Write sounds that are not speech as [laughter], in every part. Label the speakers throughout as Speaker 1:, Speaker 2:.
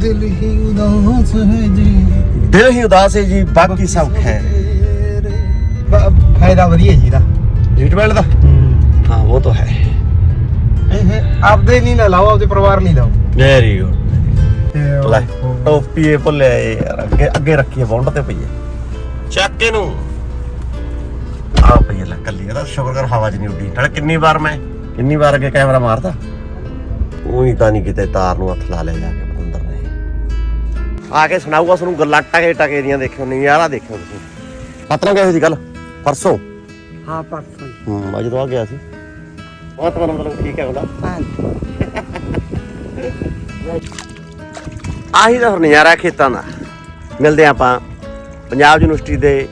Speaker 1: ਦਿਲ ਹੀ ਉਦਾਸ ਹੈ ਜੀ।
Speaker 2: ਦਿਲ ਹੀ ਉਦਾਸ ਹੈ ਜੀ ਬਾਕੀ ਸਭ ਖੈਰ ਹੈ।
Speaker 1: ਫਾਇਦਾ ਵਧੀਆ ਜੀ ਦਾ।
Speaker 2: ਹੀਟ ਬੈਲਟ ਦਾ? ਹਾਂ। ਉਹ ਤਾਂ ਹੈ।
Speaker 1: ਇਹ ਆਪਦੇ ਨਹੀਂ ਨਾ ਲਾਓ ਆਪਦੇ ਪਰਿਵਾਰ ਲਈ ਲਾਓ।
Speaker 2: ਵੈਰੀ ਗੁੱਡ ਲੈ ਟੋਪੀ ਇਹ ਭੁੱਲਿਆ ਯਾਰ ਅੱਗੇ ਅੱਗੇ ਰੱਖੀਏ ਬੌਂਡ ਤੇ ਪਈ ਹੈ। ਚੱਕ ਇਹਨੂੰ। ਆ ਪਈ ਲੈ ਕੱਲੀ ਇਹਦਾ ਸ਼ੁਕਰ ਕਰ ਹਵਾ 'ਚ ਨਹੀਂ ਉੱਡੀ। ਨਾਲੇ ਕਿੰਨੀ ਵਾਰ ਮੈਂ ਕਿੰਨੀ ਵਾਰ ਅੱਗੇ ਕੈਮਰਾ ਮਾਰਦਾ ਉਹੀ ਤਾਂ ਨਹੀਂ ਕਿਤੇ ਤਾਰ ਨੂੰ ਹੱਥ ਲਾ ਲਿਆ ਜਾ ਕੇ। ਆ ਕੇ ਸੁਣਾਊਗਾ ਤੁਹਾਨੂੰ ਗੱਲਾਂ ਟਕੇ ਟਕੇ ਦੀਆਂ ਦੇਖਿਓ ਨਜ਼ਾਰਾ ਦੇਖਿਓ ਤੁਸੀਂ। ਪਤਨਾ ਗਏ ਸੀ ਗੱਲ? ਪਰਸੋਂ?
Speaker 1: ਹਾਂ ਪਰਸੋਂ ਹੀ।
Speaker 2: ਹੂੰ ਅੱਜ ਤੋਂ ਆ ਗਿਆ ਸੀ। ਉਹ ਤਾਂ ਮਤਲਬ ਠੀਕ ਹੈ ਉਹਦਾ ਆਹੀ ਦਾ ਫਿਰ ਨਜ਼ਾਰਾ ਖੇਤਾਂ ਦਾ। ਮਿਲਦੇ ਹਾਂ ਆਪਾਂ ਪੰਜਾਬ ਯੂਨੀਵਰਸਿਟੀ ਦੇ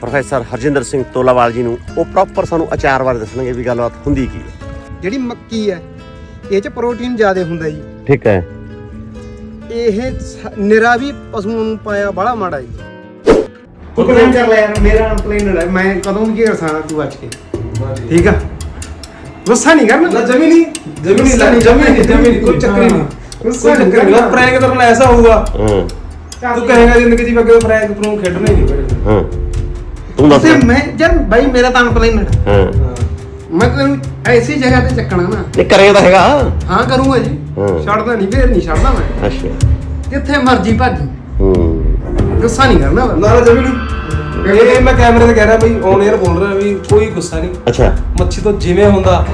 Speaker 2: ਪ੍ਰੋਫੈਸਰ ਹਰਜਿੰਦਰ ਸਿੰਘ ਤੋਲਾਵਾਲ ਜੀ ਨੂੰ। ਉਹ ਪ੍ਰੋਪਰ ਸਾਨੂੰ ਅਚਾਰ ਬਾਰੇ ਦੱਸਣਗੇ ਵੀ ਗੱਲਬਾਤ ਹੁੰਦੀ ਕੀ ਹੈ।
Speaker 1: ਜਿਹੜੀ ਮੱਕੀ ਹੈ ਇਹ ਚ ਪ੍ਰੋਟੀਨ ਜ਼ਿਆਦਾ ਹੁੰਦਾ ਜੀ।
Speaker 2: ਠੀਕ ਹੈ।
Speaker 1: ਇਹ ਨਿਰਾ ਵੀ ਪਸ਼ੂਆਂ ਨੂੰ ਪਾਇਆ ਬੜਾ ਮਾੜਾ ਜੀ। ਕੰਪਲੇਨ ਕਰ ਯਾਰ ਮੇਰਾ ਕੰਪਲੇਨ ਹੈ ਮੈਂ ਕਦੋਂ ਵੀ ਘੇਰ ਤੂੰ ਬਚ ਕੇ? ਠੀਕ ਆ? ਗੁੱਸਾ ਨਹੀਂ ਕਰਨਾ
Speaker 3: ਜਮੀ ਨਹੀਂ। ਜਮੀ ਨਹੀਂ ਲੈਣੀ ਜਮੀ ਨਹੀਂ ਜਮੀ ਨਹੀਂ
Speaker 1: ਕੋਈ
Speaker 3: ਚੱਕਰ
Speaker 1: ਨਹੀਂ।
Speaker 3: ਗੁੱਸਾ ਨਹੀਂ।
Speaker 1: ਕਰਨਾ
Speaker 3: ਪ੍ਰੈਂਕ ਕਰਨ ਐਸਾ ਹੋਊਗਾ।
Speaker 2: ਹੂੰ।
Speaker 3: ਤੂੰ ਕਹੇਗਾ ਜ਼ਿੰਦਗੀ ਦੀ ਅੱਗੇ ਪ੍ਰੈਂਕ ਪ੍ਰੂੰ ਖੇਡਣਾ ਹੀ ਨਹੀਂ
Speaker 2: ਹੂੰ। ਤੂੰ ਦੱਸ।
Speaker 1: ਮੈਂ ਯਾਰ ਬਾਈ ਮੇਰਾ ਤਾਂ ਕੰਪਲੇਨ ਹੈ।
Speaker 2: ਹੂੰ।
Speaker 1: ਮੈਂ ਤੈਨੂੰ ਐਸੀ ਜਗ੍ਹਾ ਤੇ ਚੱਕਣਾ ਨਾ।
Speaker 2: ਇਹ ਕਰੇਗਾ ਤਾਂ ਹੈਗਾ।
Speaker 1: ਹਾਂ ਕਰੂੰਗਾ ਜੀ। ਛੱਡਦਾ ਨਹੀਂ ਫੇਰ ਨਹੀਂ ਛੱਡਦਾ ਮੈਂ।
Speaker 2: ਅੱਛਾ।
Speaker 1: ਜਿੱਥੇ ਮਰਜ਼ੀ ਭਾਜੀ।
Speaker 2: ਹੂੰ।
Speaker 1: ਗੁੱਸਾ ਨਹੀਂ ਕਰਨਾ
Speaker 3: ਮੈਂ। ਨਾਲੇ ਜਮੀ ਇਹ ਮੈਂ ਕੈਮਰੇ ਤੇ ਕਹਿ ਰਿਹਾ ਬਈ ਔਨ 에ਅਰ ਬੋਲ ਰਿਹਾ ਵੀ ਕੋਈ ਗੁੱਸਾ ਨਹੀਂ
Speaker 2: ਅੱਛਾ।
Speaker 3: ਮੱਛੀ ਤੋਂ ਜਿਵੇਂ ਹੁੰਦਾ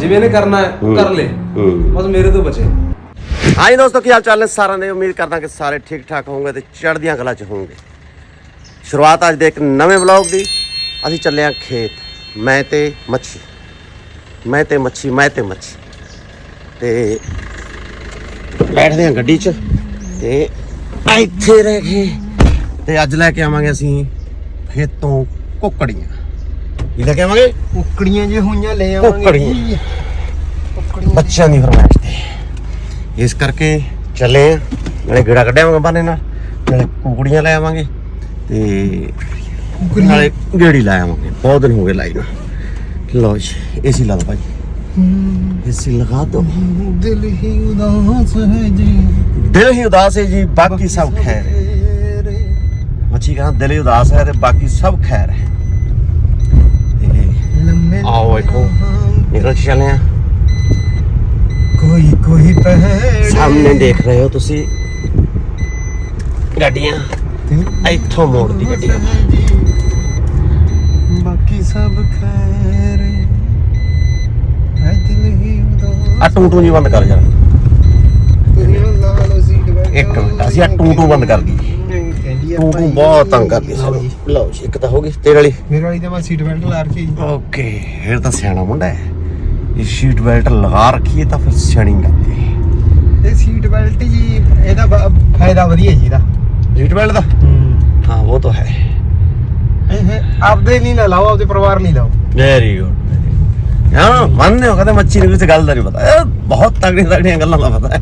Speaker 3: ਜਿਵੇਂ ਇਹਨੇ ਕਰਨਾ ਹੈ ਕਰ ਲੈ। ਬਸ ਮੇਰੇ ਤੋਂ ਬਚੇ।
Speaker 2: ਹਾਂਜੀ ਦੋਸਤੋ ਕੀ ਹਾਲ ਚਾਲ ਨੇ? ਸਾਰਿਆਂ ਦੇ ਉਮੀਦ ਕਰਦਾ ਕਿ ਸਾਰੇ ਠੀਕ ਠਾਕ ਹੋਵੋਗੇ ਤੇ ਚੜ੍ਹਦੀਆਂ ਕਲਾ ਚ ਹੋਵੋਗੇ। ਸ਼ੁਰੂਆਤ ਅੱਜ ਦੇ ਇੱਕ ਨਵੇਂ ਵਲੌਗ ਦੀ। ਅਸੀਂ ਚੱਲੇ ਹਾਂ ਖੇਤ। ਮੈਂ ਤੇ ਮੱਛੀ। ਮੈਂ ਤੇ ਮੱਛੀ ਮੈਂ ਤੇ ਮੱਛੀ। ਤੇ ਬੈਠਦੇ ਹਾਂ ਗੱਡੀ 'ਚ ਤੇ ਇੱਥੇ ਰਹਿ ਗਏ ਤੇ ਅੱਜ ਲੈ ਕੇ ਆਵਾਂਗੇ ਅਸੀਂ ਖੇਤੋਂ ਕੁੱਕੜੀਆਂ। ਕੀ ਲੈ ਕੇ ਆਵਾਂਗੇ?
Speaker 1: ਕੁੱਕੜੀਆਂ ਜੇ ਹੋਈਆਂ ਲੈ ਆਵਾਂਗੇ।
Speaker 2: ਕੁੱਕੜੀਆਂ। ਬੱਚਿਆਂ ਦੀ ਫਰਮਾਇਸ਼ ਤੇ। ਇਸ ਕਰਕੇ ਚੱਲੇ ਆ। ਨਾਲੇ ਗੇੜਾ ਕੱਢਿਆਵਾਂਗੇ ਬਾਨੇ ਨਾਲ। ਨਾਲੇ ਕੁਕੜੀਆਂ ਲੈ ਆਵਾਂਗੇ ਤੇ ਨਾਲੇ ਗੇੜੀ ਲੈ ਆਵਾਂਗੇ। ਬਹੁਤ ਦਿਨ ਹੋ ਗਏ ਲਾਈ ਨੂੰ। ਲਓ ਜੀ ਏਸੀ ਲਾ ਦੋ ਭਾਈ। ਏਸੀ ਲਗਾ ਦੋ
Speaker 1: ਦਿਲ ਹੀ ਉਦਾਸ ਹੈ ਜੀ।
Speaker 2: ਦਿਲ ਹੀ ਉਦਾਸ ਹੈ ਜੀ ਬਾਕੀ ਸਭ ਖੈਰ ਹੈ। ਮੱਛੀ ਕਹਿੰਦਾ ਦਿਲ ਹੀ ਉਦਾਸ ਹੈ ਤੇ ਬਾਕੀ ਸਭ ਖੈਰ ਹੈ। ਆਓ ਵੇਖੋ। ਨਿਕਲ ਚੱਲੇ ਆ
Speaker 1: ਕੋਈ ਕੋਈ ਪਹਿੜ
Speaker 2: ਸਾਹਮਣੇ ਦੇਖ ਰਹੇ ਹੋ ਤੁਸੀਂ ਗੱਡੀਆਂ। ਇੱਥੋਂ ਮੋੜ ਦੀ ਗੱਡੀਆਂ।
Speaker 1: ਬਾਕੀ ਸਭ ਖੈਰ ਹੈ ਦਿਲ ਹੀ ਉਦਾਸ
Speaker 2: ਆ ਟੂ ਟੂ ਜੀ ਬੰਦ ਕਰ ਯਾਰ।
Speaker 1: ਤੁਸੀਂ ਲਾ ਲਓ ਸੀਟ ਬੈਲਟ
Speaker 2: ਇੱਕ ਮਿੰਟ ਅਸੀਂ ਆ ਟੂ ਟੂ ਬੰਦ ਕਰ ਦਈਏ
Speaker 1: ਕਹਿੰਦੀ ਆ
Speaker 2: ਟੂ ਟੂ। ਬਹੁਤ ਤੰਗ ਕਰਦੀ ਸਾਨੂੰ। ਲਓ ਜੀ। ਇੱਕ ਤਾਂ ਹੋ ਗਈ ਤੇਰੇ ਵਾਲੀ।
Speaker 1: ਮੇਰੇ ਵਾਲੀ ਤਾਂ ਮੈਂ ਸੀਟ ਬੈਲਟ ਲਾ ਰੱਖੀ ਜੀ
Speaker 2: ਓਕੇ ਫਿਰ ਤਾਂ ਸਿਆਣਾ ਮੁੰਡਾ ਹੈ। ਇਹ ਸ਼ੀਟ ਬੈਲਟ ਲਗਾ ਰੱਖੀਏ ਤਾਂ ਫਿਰ ਸਿਆਣੀ ਲੱਗਦੀ ਹੈ।
Speaker 1: ਇਹ ਸੀਟ ਬੈਲਟ ਜੀ ਇਹਦਾ ਫਾਇਦਾ ਵਧੀਆ ਜੀ ਦਾ
Speaker 2: ਸ਼ੀਟ ਬੈਲਟ ਦਾ? ਹਾਂ। ਉਹ ਤਾਂ ਹੈ।
Speaker 1: ਇਹ ਆਪਦੇ ਨਹੀਂ ਨਾ ਲਾਓ ਆਪਦੇ ਪਰਿਵਾਰ ਲਈ ਲਾਓ।
Speaker 2: ਵੈਰੀ ਗੁੱਡ ਹਾਂ ਮੰਨਦੇ ਹੋ ਕਹਿੰਦੇ ਮੱਛੀ ਨੂੰ ਕਿਸੇ ਗੱਲ ਦਾ ਨਹੀਂ ਪਤਾ ਇਹ ਬਹੁਤ ਤਗੜੀਆਂ ਤਗੜੀਆਂ ਗੱਲਾਂ ਦਾ ਪਤਾ ਹੈ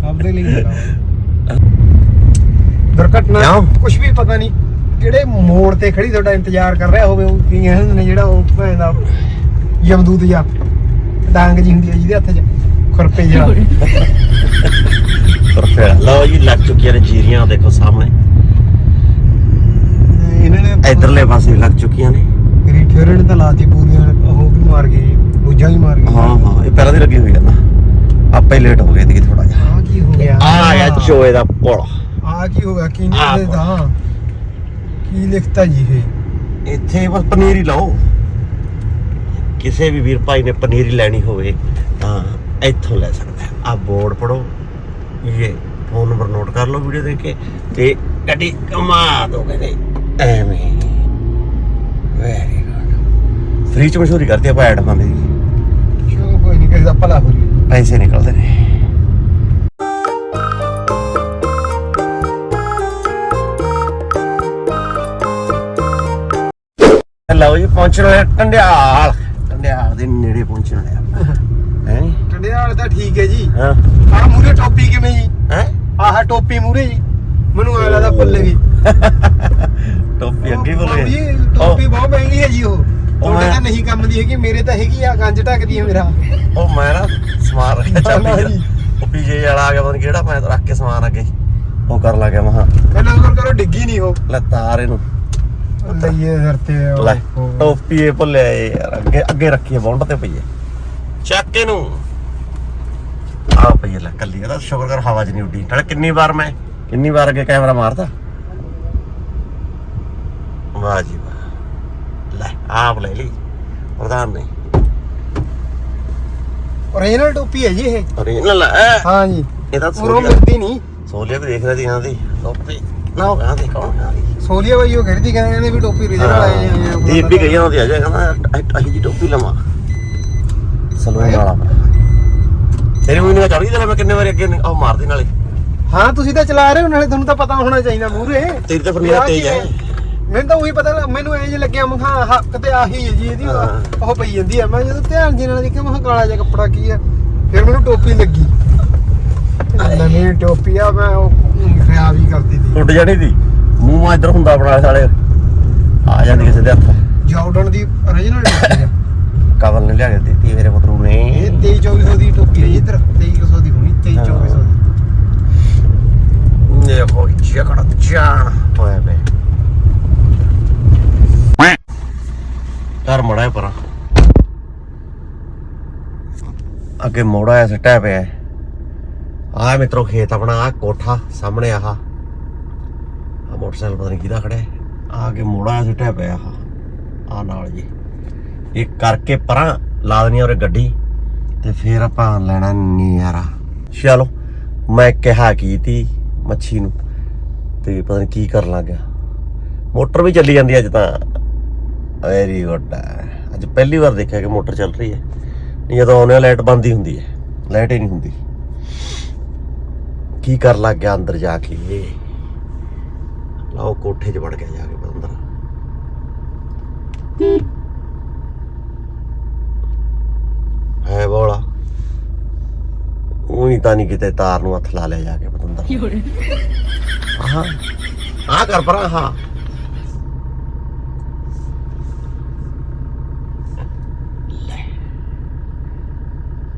Speaker 1: ਆਪਦੇ ਲਈ ਦੁਰਘਟਨਾ
Speaker 2: ਕਿਉਂ?
Speaker 1: ਕੁਝ ਵੀ ਪਤਾ ਨਹੀਂ ਕਿਹੜੇ ਮੋੜ ਤੇ ਖੜੀ ਤੁਹਾਡਾ ਇੰਤਜ਼ਾਰ ਕਰ ਰਿਹਾ ਹੋਵੇ ਉਹ ਕੀ ਕਹਿੰਦੇ ਨੇ ਜਿਹੜਾ ਉਹ ਭੈਣ ਦਾ ਯਮਦੂਤ ਜਾਂ ਡਾਂਗ ਜੀ ਹੁੰਦੀ ਹੈ ਜਿਹਦੇ ਹੱਥ 'ਚ ਖੁਰਪੇ ਜਿਹੜਾ
Speaker 2: ਪਰ ਫਿਰ ਲਓ ਜੀ ਲੱਗ ਚੁੱਕੀਆਂ ਨੇ ਜੀਰੀਆਂ ਦੇਖੋ ਸਾਹਮਣੇ
Speaker 1: ਇਹਨਾਂ ਨੇ
Speaker 2: ਇਧਰਲੇ ਪਾਸੇ ਲੱਗ ਚੁੱਕੀਆਂ ਨੇ
Speaker 1: ਤਾਂ ਲਾਤੀ ਪੂਰੀਆਂ ਮਾਰ ਗਏ ਬੁੱਝਾਂ ਵੀ ਮਾਰ ਗਏ
Speaker 2: ਹਾਂ ਹਾਂ ਇਹ ਪਹਿਲਾਂ ਦੀ ਲੱਗੀ ਹੋਈ ਹੈ ਨਾ। ਆਪਾਂ ਹੀ ਲੇਟ ਹੋ ਗਏ ਸੀ ਥੋੜਾ ਜਿਹਾ।
Speaker 1: ਆ ਕੀ ਹੋ ਗਿਆ?
Speaker 2: ਆ ਗਿਆ ਚੋਏ ਦਾ ਪੁਲ।
Speaker 1: ਆ ਕੀ ਹੋ ਗਿਆ? ਕੀ ਨਹੀਂ ਦਾ ਕੀ ਲਿਖਤਾ ਜੀ ਇਹ?
Speaker 2: ਇੱਥੇ ਬਸ ਪਨੀਰ ਹੀ ਲਾਓ। ਕਿਸੇ ਵੀ ਵੀਰ ਭਾਈ ਨੇ ਪਨੀਰ ਹੀ ਲੈਣੀ ਹੋਵੇ ਤਾਂ ਇੱਥੋਂ ਲੈ ਸਕਦਾ ਆ ਬੋਰਡ ਪੜੋ ਇਹ ਫੋਨ ਨੰਬਰ ਨੋਟ ਕਰ ਲਓ ਵੀਡੀਓ ਦੇਖ ਕੇ ਤੇ ਗੱਡੀ ਕਮਾ ਦੋ ਕਹਿੰਦੇ ਐਵੇਂ। ਵੈਰੀ ਫ੍ਰੀ ਚ ਮਸ਼ਹੂਰੀ ਕਰਦੇ ਆਪਾਂ ਐਡ ਪਾਉਂਦੇ ਜੀ
Speaker 1: ਚਲੋ ਕੋਈ ਨਹੀਂ ਕਿਸੇ ਦਾ ਭਲਾ ਹੋ ਜੀ।
Speaker 2: ਪੈਸੇ ਨਿਕਲਦੇ ਨੇ। ਲਓ ਜੀ ਪਹੁੰਚਣ ਵਾਲੇ ਟੰਡਿਆਲ ਟੰਡਿਆਲ ਦੇ ਨੇੜੇ ਪਹੁੰਚਣ ਵਾਲੇ ਹੈ।
Speaker 1: ਟੰਡਿਆਲ ਤਾਂ ਠੀਕ ਹੈ ਜੀ।
Speaker 2: ਹਾਂ।
Speaker 1: ਆਹ ਮੂਰੇ ਟੋਪੀ ਕਿਵੇਂ ਜੀ?
Speaker 2: ਹੈ?
Speaker 1: ਆਹ ਟੋਪੀ ਮੂਰੇ ਜੀ। ਮੈਨੂੰ ਐ ਲੱਗਦਾ ਭੁੱਲ ਗਈ।
Speaker 2: ਟੋਪੀ ਅੱਗੇ
Speaker 1: ਜੀ
Speaker 2: ਗਏ।
Speaker 1: ਟੋਪੀ ਬਹੁਤ ਮਹਿੰਗੀ ਹੈ ਜੀ ਉਹ। ਤੁਹਾਡੇ
Speaker 2: ਮੈਂ-
Speaker 1: ਤਾਂ ਨਹੀਂ ਕੰਮ ਦੀ ਹੈਗੀ ਮੇਰੇ ਤਾਂ ਹੈਗੀ ਆ ਗੰਜ ਢੱਕਦੀ ਹੈ ਮੇਰਾ।
Speaker 2: ਉਹ ਮੈਂ ਨਾ ਸਮਾਰ ਰੱਖਿਆ ਚਾਬੀ
Speaker 1: ਜੀ।
Speaker 2: ਉਹ ਪੀਜੇ ਵਾਲਾ ਆ ਗਿਆ ਪਤਾ ਨੀ ਕਿਹੜਾ ਮੈਂ ਤਾਂ ਰੱਖ ਕੇ ਸਮਾਨ ਅੱਗੇ ਉਹ ਕਰਨ ਲੱਗਿਆ ਮਹਾ
Speaker 1: ਪਹਿਲਾਂ ਉਹ ਕਰੋ ਡਿੱਗੀ ਨਹੀਂ ਉਹ।
Speaker 2: ਲੈ ਤਾਰ ਇਹਨੂੰ।
Speaker 1: ਲਈਏ ਸਿਰ ਤੇ ਉਹ-
Speaker 2: ਲੈ
Speaker 1: ਉਹ।
Speaker 2: ਟੋਪੀ ਇਹ ਭੁੱਲਿਆ ਇਹ ਯਾਰ ਅੱਗੇ ਅੱਗੇ ਰੱਖੀਏ ਬੌਂਡ ਤੇ ਪਈ ਹੈ ਚੱਕ ਇਹਨੂੰ। ਆ ਪਈ ਹੈ ਲੈ ਕੱਲੀ ਇਹਦਾ ਸ਼ੁਕਰ ਕਰ ਹਵਾ 'ਚ ਨਹੀਂ ਉੱਡੀ। ਨਾਲੇ ਕਿੰਨੀ ਵਾਰ ਮੈਂ ਕਿੰਨੀ ਵਾਰ ਅੱਗੇ ਕੈਮਰਾ ਮਾਰਦਾ ਵਾਹ ਜੀ ਲੈ ਆਪ ਲੈ ਲਈ। ਪ੍ਰਧਾਨ ਨੇ।
Speaker 1: ਓਰੀਜਨਲ ਟੋਪੀ ਹੈ ਜੀ ਇਹ।
Speaker 2: ਓਰੀਜਨਲ ਹੈ
Speaker 1: ਹਾਂ ਜੀ।
Speaker 2: ਇਹ ਤਾਂ
Speaker 1: ਉਰੋਂ
Speaker 2: ਸੋਲੀਆ
Speaker 1: ਮਿਲਦੀ ਨਹੀਂ।
Speaker 2: ਸੋਲੀਆ ਵੀ ਦੇਖ ਰਹੀ ਇਹਨਾਂ ਦੀ। ਟੋਪੀ। ਨਾ ਉਹ ਕਹਾਂ ਦੀ ਕੌਣ ਕਹਾਂ ਦੀ
Speaker 1: ਸੋਲੀਆ ਬਾਈ ਉਹ ਕਹਿੰਦੀ ਕਹਿੰਦੇ ਵੀ ਟੋਪੀ ਓਰੀਜਨਲ ਆਏ ਆ
Speaker 2: ਦੀਪ ਵੀ ਗਈ ਹੁੰਦੀ ਆ ਜਾ ਕਹਿੰਦਾ ਅਹੀ ਜੀ ਟੋਪੀ ਲਵਾਂ। ਸਲੂਨ ਵਾਲਾ ਤੇਰੀ ਮੂੰਹ ਨੂੰ ਚੜ ਤੇ ਮੈਂ ਕਿੰਨੇ ਵਾਰੀ ਅੱਗੇ ਉਹ ਮਾਰਦੀ ਨਾਲੇ।
Speaker 1: ਹਾਂ ਤੁਸੀਂ ਤਾਂ ਚਲਾ ਰਹੇ ਹੋ ਨਾਲੇ ਤੁਹਾਨੂੰ ਤਾਂ ਪਤਾ ਹੋਣਾ ਚਾਹੀਦਾ ਮੂਰੇ
Speaker 2: ਤੇਰੀ ਤਾਂ ਫਿਰ ਮੇਰਾ ਤੇਜ਼ ਹੈ
Speaker 1: ਮੈਨੂੰ ਤਾਂ ਉਹੀ ਪਤਾ ਲੱਗ- ਮੈਨੂੰ ਐਂ ਜੇ ਲੱਗਿਆ ਮੈਂ ਕਿਹਾ ਹੱਕ ਤੇ ਆਹੀ ਹੈ ਜੀ ਇਹਦੀ
Speaker 2: ਹਾਂ।
Speaker 1: ਉਹ ਪਈ ਜਾਂਦੀ ਹੈ ਮੈਂ ਜਦੋਂ ਧਿਆਨ ਜੀ ਨਾਲ ਦੇਖਿਆ ਮੈਂ ਕਿਹਾ ਕਾਲਾ ਜਿਹਾ ਕੱਪੜਾ ਕੀ ਆ? ਫਿਰ ਮੈਨੂੰ ਟੋਪੀ ਲੱਗੀ। ਨਵੀਂ ਟੋਪੀ ਆ ਮੈਂ ਉਹ ਖਰਾਬ ਹੀ ਕਰਦੀ ਸੀ
Speaker 2: ਉੱਡ ਜਾਣੀ ਦੀ ਮੂੰਹ ਮਾ ਇੱਧਰ ਹੁੰਦਾ ਆਪਣਾ ਸਾਲੇ ਆ ਜਾਂਦੀ ਕਿਸੇ ਦੇ ਹੱਥ।
Speaker 1: ਜਾਰਡਨ ਦੀ ਓਰੀਜਨਲ ਟੋਪੀ ਆ।
Speaker 2: ਕਵਲ ਨੇ ਲਿਆ ਕੇ ਦਿੱਤੀ ਮੇਰੇ ਪੁੱਤਰੂ ਨੇ।
Speaker 1: ਇਹ 23 2400 ਦੀ ਟੋਪੀ ਹੈ ਜੀ ਇੱਧਰ 2300 ਦੀ ਹੋਣੀ 23 2400 ਦੀ।
Speaker 2: ਇਹ ਕੋਈ ਜਕੜ ਜਾਣ ਹੋਇਆ ਬੇ ਘਰ ਮੜਾ ਪਰਾਂ। ਅੱਗੇ ਮੋੜਾ ਐ ਸਟਿਆ ਪਿਆ ਹੈ। ਆਹ ਮਿੱਤਰੋ ਖੇਤ ਆਪਣਾ ਆ ਕੋਠਾ ਸਾਹਮਣੇ ਆਹ। ਆ ਮੋਟਰਸਾਈਕਲ ਪਤਾ ਨਹੀਂ ਕਿਹਦਾ ਖੜਿਆ ਹੈ। ਆ ਅੱਗੇ ਮੋੜਾ ਐ ਸਟਿਆ ਪਿਆ ਆਹ। ਆ ਨਾਲ ਜੀ। ਇਹ ਕਰਕੇ ਪਰਾਂ ਲਾ ਦੇਣੀ ਔਰ ਗੱਡੀ ਤੇ ਫੇਰ ਆਪਾਂ ਲੈਣਾ ਨਿਆਰਾ ਚਲੋ, ਮੈਂ ਕਿਹਾ ਕੀ ਤੀ ਮੱਛੀ ਨੂੰ ਤੇ ਪਤਾ ਨਹੀਂ ਕੀ ਕਰਨ ਲੱਗ ਗਿਆ। ਮੋਟਰ ਵੀ ਚੱਲੀ ਜਾਂਦੀ ਅੱਜ ਤਾਂ। ਵੈਰੀ ਗੁੱਡ ਅੱਜ ਪਹਿਲੀ ਵਾਰ ਦੇਖਿਆ ਕਿ ਮੋਟਰ ਚੱਲ ਰਹੀ ਹੈ। ਨਹੀਂ ਜਦੋਂ ਆਉਂਦੇ ਲਾਈਟ ਬੰਦ ਹੀ ਹੁੰਦੀ ਹੈ। ਲਾਈਟ ਹੀ ਨਹੀਂ ਹੁੰਦੀ। ਕੀ ਕਰ ਲੱਗ ਗਿਆ ਅੰਦਰ ਜਾ ਕੇ? ਲਾਓ ਕੋਠੇ 'ਚ ਵੜ ਗਿਆ ਜਾ ਕੇ ਅੰਦਰ ਹੈ ਬੋਲਾ। ਉਹੀ ਤਾਂ ਨਹੀਂ ਕਿਤੇ ਤਾਰ ਨੂੰ ਹੱਥ ਲਾ ਲਿਆ ਜਾ ਕੇ ਪਤੰਦਰ ਆਹ ਆ ਕਰ ਪਰਾਂ ਹਾਂ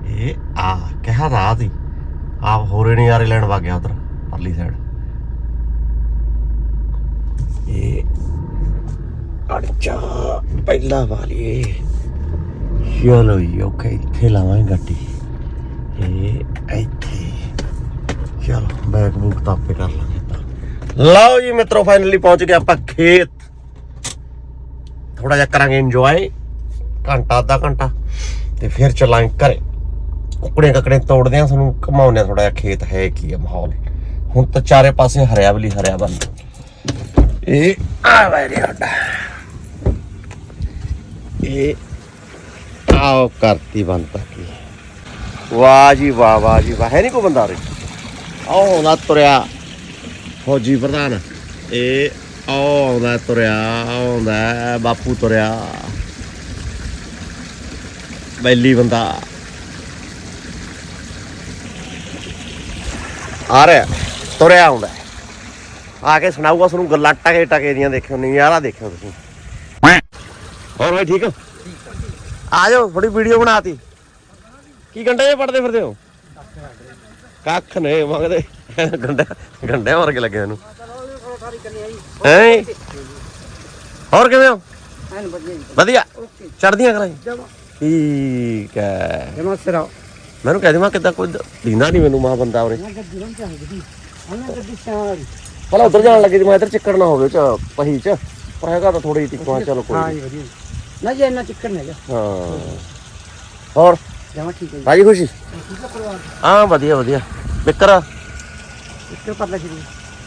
Speaker 2: ਇਹ ਆ, ਕਿਹਾ ਰਾਤ ਹੀ ਆਪ ਹੋਰੇ ਨਹੀਂ ਯਾਰੇ ਲੈਣ ਵਗ ਗਿਆ ਉਧਰ, ਪਰਲੀ ਸਾਈਡ ਇਹ ਅੜਚਾ ਪਹਿਲਾ ਵਾਲੀ ਚਲੋ ਜੀ, ਓਕੇ, ਇੱਥੇ ਲਾਵਾਂਗੇ ਗੱਡੀ। ਇਹ ਇੱਥੇ। ਚਲੋ ਬੈਗ ਬੂਕ ਤਾਂ ਆਪੇ ਕਰ ਲਾਂਗੇ ਤਾਂ ਲਓ ਜੀ, ਮਿੱਤਰੋ ਫਾਈਨਲੀ ਪਹੁੰਚ ਗਏ ਆਪਾਂ ਖੇਤ। ਥੋੜਾ ਜਿਹਾ ਕਰਾਂਗੇ ਇੰਜੋਏ ਘੰਟਾ, ਅੱਧਾ ਘੰਟਾ, ਤੇ ਫਿਰ ਚੱਲਾਂਗੇ ਘਰੇ। ਕੁਕੜੇ ਕੱਕੜੇ ਤੋੜਦੇ ਆ, ਸਾਨੂੰ ਘਮਾਉਂਦੇ ਆ ਥੋੜਾ ਜਿਹਾ ਖੇਤ, ਹੈ ਕੀ ਆ ਮਾਹੌਲ ਹੁਣ ਤਾਂ ਚਾਰੇ ਪਾਸੇ ਹਰਿਆਵਲੀ ਹਰਿਆ ਬਣ ਇਹ ਆ ਵੈਰੀ ਗੁੱਡ ਇਹ ਆਓ ਕਰਤੀ ਬੰਦ ਕੀ। ਵਾਹ ਜੀ ਵਾਹ ਵਾਹ ਜੀ ਵਾਹ। ਹੈ ਨਹੀਂ ਕੋ ਬੰਦਾ ਰੇ ਆਓ ਨਾ ਤੁਰਿਆ। ਫੌਜੀ ਪ੍ਰਧਾਨ। ਇਹ ਆਉਂਦਾ ਤੁਰਿਆ ਆਉਂਦਾ, ਬਾਪੂ ਤੁਰਿਆ। ਬੈਲੀ ਬੰਦਾ। ਆ ਰਿਹਾ ਤੁਰਿਆ ਆਉਂਦਾ ਆ ਕੇ ਸੁਣਾਊਗਾ ਤੁਹਾਨੂੰ ਗੱਲਾਂ ਟਕੇ ਟਕੇ ਦੀਆਂ ਦੇਖਿਓ ਨਜ਼ਾਰਾ ਦੇਖਿਓ ਤੁਸੀਂ। ਹੋਰ ਭਾਈ ਠੀਕ ਆ ਜਾਓ ਥੋੜੀ ਵੀਡੀਓ ਬਣਾਤੀ। ਕੀ ਗੰਡੇ ਜੇ ਪੜਦੇ ਫਿਰਦੇ ਹੋ? ਕੱਖ ਨੇ ਮੰਗਦੇ। ਗੰਡਾ ਗੰਡੇ ਵਰਗੇ ਲੱਗੇ ਇਹਨੂੰ ਹੈ? ਹੋਰ ਕਿਵੇਂ ਹੋ? ਵਧੀਆ ਚੜਦੀਆਂ ਕਰਾਂ ਠੀਕ ਹੈ।
Speaker 1: ਜਮਾ ਸਿਰਾ
Speaker 2: ਮੈਨੂੰ ਕਹਿ ਦੇਵਾਂ ਕਿਦਾਂ ਕੋਈ ਦੀਂਦਾ ਨਹੀਂ ਮੈਨੂੰ ਮਾਂ ਬੰਦਾ ਉਰੇ। ਪਹਿਲਾਂ ਉਧਰ ਜਾਣ ਲੱਗੇ ਜੀ ਮੈਂ ਇੱਧਰ ਚਿੱਕੜ ਨਾ ਹੋਵੇ ਚ ਪਹੀ ਚ ਪਰ ਹੈਗਾ ਤਾਂ ਥੋੜੀ ਟਿਕਵਾ ਚਲੋ ਕੋਈ ਨੀ।
Speaker 1: ਵਧੀਆ। ਨਾ ਜੇ ਇੰਨਾ ਚਿੱਕਰ ਨਹੀਂ ਹੈਗਾ।
Speaker 2: ਹਾਂ। ਹੋਰ?
Speaker 1: ਜਮਾ ਠੀਕ ਹੈ
Speaker 2: ਰਾਜੀ ਖੁਸ਼ੀ? ਹਾਂ ਵਧੀਆ ਵਧੀਆ। ਬਿੱਕਰ
Speaker 1: ਇੱਥੇ ਕਰ ਲੈ ਸ਼ੁਰੂ।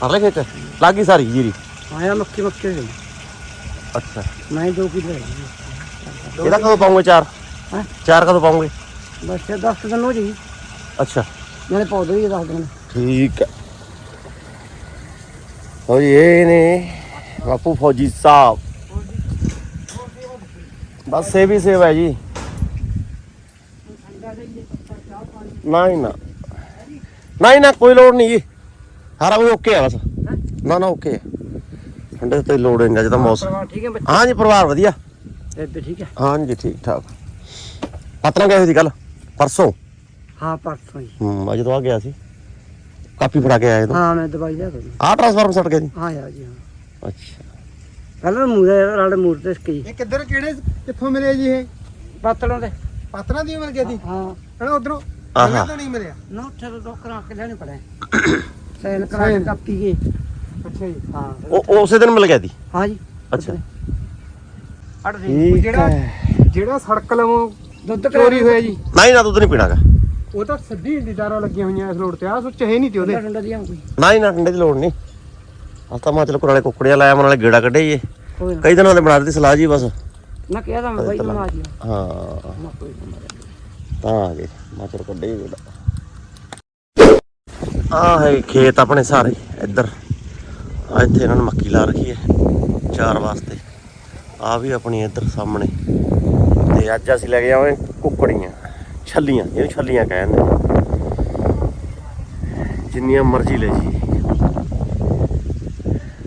Speaker 2: ਹਰਲੇ ਖੇਤ? ਲੱਗੀ ਸਾਰੀ ਜੀਰੀ?
Speaker 1: ਆਇਆ ਮੱਕੀ ਮੱਕੀ ਹੋਈ।
Speaker 2: ਅੱਛਾ।
Speaker 1: ਮੈਂ 2 ਕਿਲੋ ਹੈ
Speaker 2: ਇਹਦਾ ਕਦੋਂ ਪਾਉਂਗੇ ਚਾਰ?
Speaker 1: ਹੈਂ?
Speaker 2: ਚਾਰ ਕਦੋਂ ਪਾਉਂਗੇ?
Speaker 1: ਬਸ 10 ਦਿਨ ਹੋ ਜੀ
Speaker 2: ਅੱਛਾ।
Speaker 1: ਨਾਲੇ ਪੌਦੇ ਵੀ 10 ਦਿਨ
Speaker 2: ਠੀਕ ਹੈ। ਹੋ ਜੀ ਇਹ ਨੇ ਬਾਪੂ ਫੌਜੀ ਸਾਹਿਬ। ਬਸ ਇਹ ਵੀ ਸੇਵਾ ਹੈ ਜੀ। ਨਹੀਂ ਨਾ। ਨਹੀਂ ਨਾ ਕੋਈ ਲੋੜ ਨਹੀਂ ਜੀ। ਸਾਰਾ ਕੁਝ ਓਕੇ ਆ ਬਸ। ਨਾ ਨਾ ਓਕੇ ਠੰਡੇ ਤੇ ਲੋੜ ਨਹੀਂ ਅੱਜ ਤਾਂ ਮੌਸਮ।
Speaker 1: ਠੀਕ ਹੈ
Speaker 2: ਹਾਂ ਜੀ ਪਰਿਵਾਰ ਵਧੀਆ।
Speaker 1: ਬੱਚੇ ਠੀਕ ਹੈ।
Speaker 2: ਹਾਂ ਜੀ ਠੀਕ ਠਾਕ ਪਤਲਾ ਗਏ ਸੀ ਕੱਲ ਪਰਸੋਂ?
Speaker 4: ਹਾਂ ਪਰਸੋਂ ਜੀ।
Speaker 2: ਹੂੰ ਅੱਜ ਤੋਂ ਆ ਗਿਆ ਸੀ? ਕਾਪੀ ਫੜਾ ਕੇ ਆਏ ਤੂੰ
Speaker 4: ਹਾਂ ਮੈਂ ਦਵਾਈ ਲਿਆ ਤੀ
Speaker 2: ਆਹ ਟ੍ਰਾਂਸਫਾਰਮ ਸੱਟ ਗਿਆ ਜੀ?
Speaker 4: ਹਾਂ ਯਾਰ ਜੀ ਹਾਂ।
Speaker 2: ਅੱਛਾ।
Speaker 4: ਪਹਿਲਾਂ ਮੂਰੇ ਰਾਲੇ ਮੂਰ ਤੇ ਸਕੀ।
Speaker 1: ਇਹ ਕਿੱਧਰ ਕਿਹੜੇ ਕਿੱਥੋਂ ਮਿਲਿਆ ਜੀ ਇਹ?
Speaker 4: ਪਾਤੜੋਂ ਦੇ
Speaker 1: ਪਾਤਰਾਂ ਦੀ ਮਿਲ ਗਿਆ ਸੀ
Speaker 4: ਹਾਂ।
Speaker 1: ਹਣਾ ਉਧਰੋਂ
Speaker 2: ਆਹਾ।
Speaker 1: ਤਾਂ ਨਹੀਂ ਮਿਲਿਆ।
Speaker 4: ਨਾ ਉੱਥੇ ਤੋਂ [coughs] ਕਰਾ ਕੇ ਲੈਣੇ ਪੜੇ ਸੈਨ ਕਰਾ ਕੇ ਕਾਪੀ ਗਏ।
Speaker 1: ਅੱਛਾ ਜੀ।
Speaker 4: ਹਾਂ।
Speaker 2: ਉਹ ਉਸੇ ਦਿਨ ਮਿਲ ਗਿਆ ਦੀ?
Speaker 4: ਹਾਂ ਜੀ।
Speaker 2: ਅੱਛਾ।
Speaker 4: ਅੜ ਜੀ
Speaker 1: ਜਿਹੜਾ
Speaker 2: ਹੈ
Speaker 1: ਜਿਹੜਾ ਸੜਕ ਲਵੋਂ
Speaker 4: ਦੁੱਧ
Speaker 1: ਚੋਰੀ ਹੋਇਆ ਜੀ।
Speaker 2: ਨਹੀਂ ਨਾ ਦੁੱਧ ਨਹੀਂ ਪੀਣਾਗਾ।
Speaker 1: ਉਹ ਤਾਂ ਸਿੱਧੀ ਡਿਜ਼ਾਰਾਂ ਲੱਗੀਆਂ ਹੋਈਆਂ ਇਸ ਰੋਡ ਤੇ ਆ ਸੁੱਚ ਹੈ ਨਹੀਂ ਤੇ ਉਹਦੇ।
Speaker 4: ਡੰਡਾ ਡੰਡਾ ਦੀਆਂ ਕੋਈ।
Speaker 2: ਨਹੀਂ ਨਾ ਠੰਡੇ ਦੀ ਲੋੜ ਨਹੀਂ। ਅਸ ਤਾਂ ਮਾ ਚਲ ਕੁਰਾਲੇ ਕੁੱਕੜੀਆਂ ਲਾਇਆ ਮਨ ਨਾਲੇ ਗੇੜਾ ਕੱਢੇ ਜੀ
Speaker 4: ਕੋਈ
Speaker 2: ਦਿਨਾਂ ਦੇ ਬਣਾ ਦਿੱਤੀ ਸਲਾਹ ਜੀ ਬਸ।
Speaker 4: ਨਾ ਕਿਹਾ ਤਾਂ ਮੈਂ ਬਾਈ ਨੂੰ ਆ ਜੀ
Speaker 2: ਹਾਂ।
Speaker 4: ਨਾ ਕੋਈ ਨਾ
Speaker 2: ਤਾਂ ਆ ਗਏ ਮਾ ਚਲ ਕੱਢੇ ਜੀ ਗੇੜਾ। ਆ ਹੈ ਖੇਤ ਆਪਣੇ ਸਾਰੇ ਇੱਧਰ। ਆ ਇੱਥੇ ਇਹਨਾਂ ਨੇ ਮੱਕੀ ਲਾ ਰੱਖੀ ਹੈ ਚਾਰ ਵਾਸਤੇ। ਆ ਵੀ ਆਪਣੀ ਇੱਧਰ ਸਾਹਮਣੇ। ਤੇ ਅੱਜ ਅਸੀਂ ਲੈ ਕੇ ਆਵੇਂ ਕੁੱਕੜੀਆਂ ਛੱਲੀਆਂ ਇਹਨੂੰ ਛੱਲੀਆਂ ਕਹਿੰਦੇ। ਜਿੰਨੀਆਂ ਮਰਜ਼ੀ ਲੈ ਜੀ।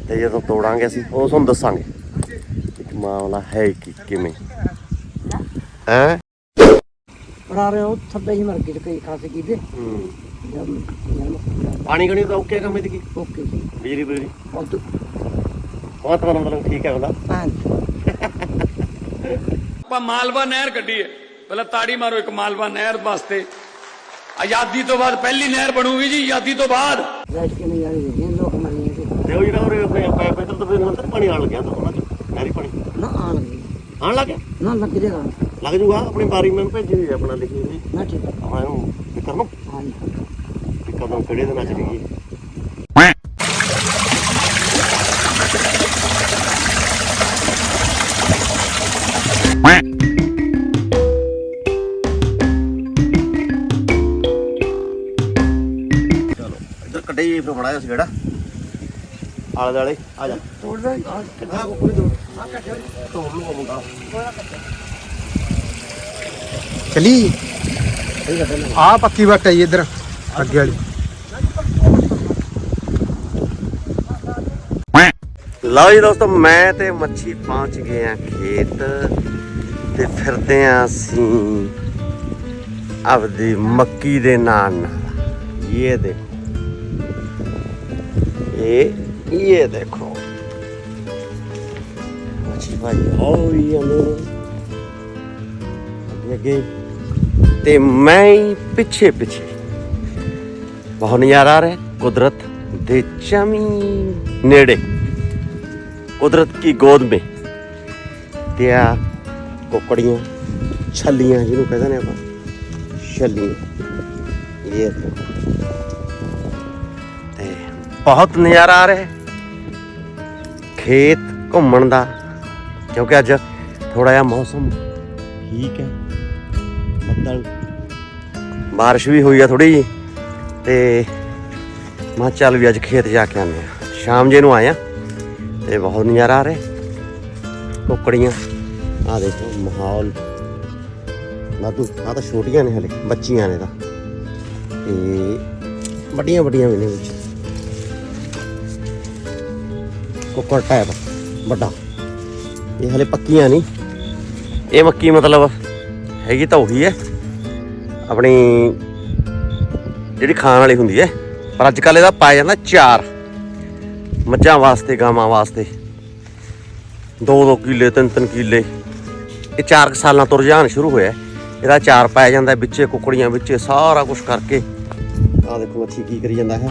Speaker 2: ਤੇ ਜਦੋਂ ਤੋੜਾਂਗੇ ਅਸੀਂ ਉਹ ਤੁਹਾਨੂੰ ਦੱਸਾਂਗੇ ਕਿ ਮਾਮਲਾ ਹੈ ਕਿ ਕਿਵੇਂ। ਹੈ?
Speaker 4: ਬਣਾ ਰਹੇ ਹੋ ਥੱਬੇ ਹੀ ਮਰ ਗਏ ਕਈ ਖਾਸੇ ਕੀਤੇ।
Speaker 2: ਪਾਣੀ ਗਣੀ ਤਾਂ ਓਕੇ ਕੰਮ ਇਹਦੀ
Speaker 4: ਓਕੇ ਜੀ।
Speaker 2: ਬਿਜਲੀ ਬਿਜਲੀ।
Speaker 4: ਬਹੁਤ
Speaker 2: ਬਹੁਤ ਵਾਰ ਮਤਲਬ ਠੀਕ ਹੈ ਹੁੰਦਾ
Speaker 4: ਹਾਂ [laughs]
Speaker 5: ਆਪਾਂ ਮਾਲਵਾ ਨਹਿਰ ਕੱਢੀ ਹੈ ਪਹਿਲਾਂ ਤਾੜੀ ਮਾਰੋ ਇੱਕ ਮਾਲਵਾ ਨਹਿਰ ਵਾਸਤੇ। ਆਜ਼ਾਦੀ ਤੋਂ ਬਾਅਦ ਪਹਿਲੀ ਨਹਿਰ ਬਣੂਗੀ ਜੀ ਆਜ਼ਾਦੀ ਤੋਂ ਬਾਅਦ।
Speaker 4: ਰੈਸ ਕੇ ਨਹੀਂ ਆਣੀ ਜੀ? ਲੋਕ ਮਰਨੇ ਜੀ।
Speaker 2: ਤੇ ਉਹ ਜਿਹੜਾ ਉਹ ਪੈਪ ਇੱਧਰ ਤੋਂ ਫਿਰ ਅੰਦਰ ਪਾਣੀ ਆਣ ਲੱਗਿਆ ਤਾਂ ਉਹਨਾਂ ਚ ਨਹਿਰੀ ਪਾਣੀ।
Speaker 4: ਨਾ ਆਣ ਗਏ
Speaker 2: ਆਣ ਲੱਗ ਗਿਆ?
Speaker 4: ਨਾ ਲੱਗ ਜਾਏਗਾ
Speaker 2: ਲੱਗ ਜੂਗਾ ਆਪਣੀ ਬਾਰੀ ਮੈਨੂੰ ਭੇਜੀ ਹੋਈ ਹੈ ਆਪਣਾ ਲਿਖੀ ਹੋਈ।
Speaker 4: ਨਾ ਠੀਕ। ਹੈ
Speaker 2: ਨੂੰ
Speaker 4: ਹਾਂ ਜੀ
Speaker 2: ਕਿ ਕਦੋਂ ਕਿਹੜੇ ਦਿਨਾਂ ਚ ਲਈਏ ਚਲੋ ਇੱਧਰ ਕੱਢੇ ਜੀ ਫਿਰ ਬੜਾ ਜਿਹਾ ਸੀੜਾ ਆਲੇ ਦਾਲੇ ਆ ਜਾ
Speaker 4: ਤੋੜ ਦੇ ਆ
Speaker 2: ਕਿੱਥਾ ਕੋਈ ਤੋੜ ਤੋੜ ਲੂਗਾ ਮੁੰਡਾ
Speaker 1: ਚਲੀ ਆ ਪੱਕੀ ਵੱਟ ਹੈ ਜੀ ਇੱਧਰ ਅੱਗੇ ਵਾਲੀ
Speaker 2: ਲਓ ਜੀ ਦੋਸਤੋ ਮੈਂ ਤੇ ਮੱਛੀ ਪਹੁੰਚ ਗਏ ਆ ਖੇਤ ਤੇ ਫਿਰਦੇ ਆ ਅਸੀਂ ਆਪਦੀ ਮੱਕੀ ਦੇ ਨਾਲ ਨਾਲ। ਇਹ ਦੇਖੋ। ਇਹ ਇਹ ਦੇਖੋ। ਅੱਛੀ ਭਾਈ ਹੋਈ ਅਮਰ ਅੱਗੇ ਤੇ ਮੈਂ ਪਿੱਛੇ ਪਿੱਛੇ। ਬਹੁਤ ਨਜ਼ਾਰਾ ਆ ਰਿਹਾ, ਕੁਦਰਤ ਦੇ ਚਮੀ ਨੇੜੇ। ਕੁਦਰਤ ਕੀ ਗੋਦ ਮੇ। ਤੇ ਆ ਕੁੱਕੜੀਆਂ, ਛੱਲੀਆਂ ਜਿਹਨੂੰ ਕਹਿੰਦੇ ਨੇ ਆਪਾਂ। ਛੱਲੀਆਂ। ਇਹ ਤੇ ਬਹੁਤ ਨਜ਼ਾਰਾ ਆ ਰਿਹਾ। ਖੇਤ ਘੁੰਮਣ ਦਾ। ਕਿਉਂਕਿ ਅੱਜ ਥੋੜਾ ਜਿਹਾ ਮੌਸਮ ਠੀਕ ਹੈ। ਬੱਦਲ। ਬਾਰਿਸ਼ ਵੀ ਹੋਈ ਆ ਥੋੜੀ ਜੀ ਤੇ ਮੈਂ ਚੱਲ ਵੀ ਅੱਜ ਖੇਤ ਜਾ ਕੇ ਆਉਂਦੇ ਆ ਸ਼ਾਮ ਜੇ ਨੂੰ ਆਇਆ ਤੇ ਬਹੁਤ ਨਜ਼ਾਰਾ ਆ ਰਿਹਾ। ਕੁੱਕੜੀਆਂ। ਆ ਦੇਖੋ ਮਾਹੌਲ। ਵਾਧੂ ਆ ਤਾਂ ਛੋਟੀਆਂ ਨੇ ਹਲੇ, ਬੱਚੀਆਂ ਨੇ ਤਾਂ। ਤੇ ਵੱਡੀਆਂ ਵੱਡੀਆਂ ਵੀ ਨੇ ਵਿੱਚ। ਕੁੱਕੜ ਟਾਈਪ ਵੱਡਾ। ਇਹ ਹਲੇ ਪੱਕੀਆਂ ਨਹੀਂ। ਇਹ ਮੱਕੀ ਮਤਲਬ ਹੈਗੀ ਤਾਂ ਉਹੀ ਹੈ। ਆਪਣੀ ਜਿਹੜੀ ਖਾਣ ਵਾਲੀ ਹੁੰਦੀ ਹੈ। ਪਰ ਅੱਜ ਕੱਲ ਇਹਦਾ ਪਾਇਆ ਜਾਂਦਾ ਚਾਰ। ਮੱਝਾਂ ਵਾਸਤੇ, ਗਾਵਾਂ ਵਾਸਤੇ। 2-2 ਕਿੱਲੇ 3-3 ਕਿੱਲੇ। ਇਹ 4 ਸਾਲਾਂ ਤੋਂ ਰੁਝਾਨ ਸ਼ੁਰੂ ਹੋਇਆ ਇਹਦਾ ਚਾਰ ਪਾਇਆ ਜਾਂਦਾ ਵਿੱਚੇ, ਕੁਕੜੀਆਂ ਵਿੱਚੇ, ਸਾਰਾ ਕੁਝ ਕਰਕੇ। ਆਹ ਦੇਖੋ ਮੱਛੀ ਕੀ ਕਰੀ ਜਾਂਦਾ ਹੈ।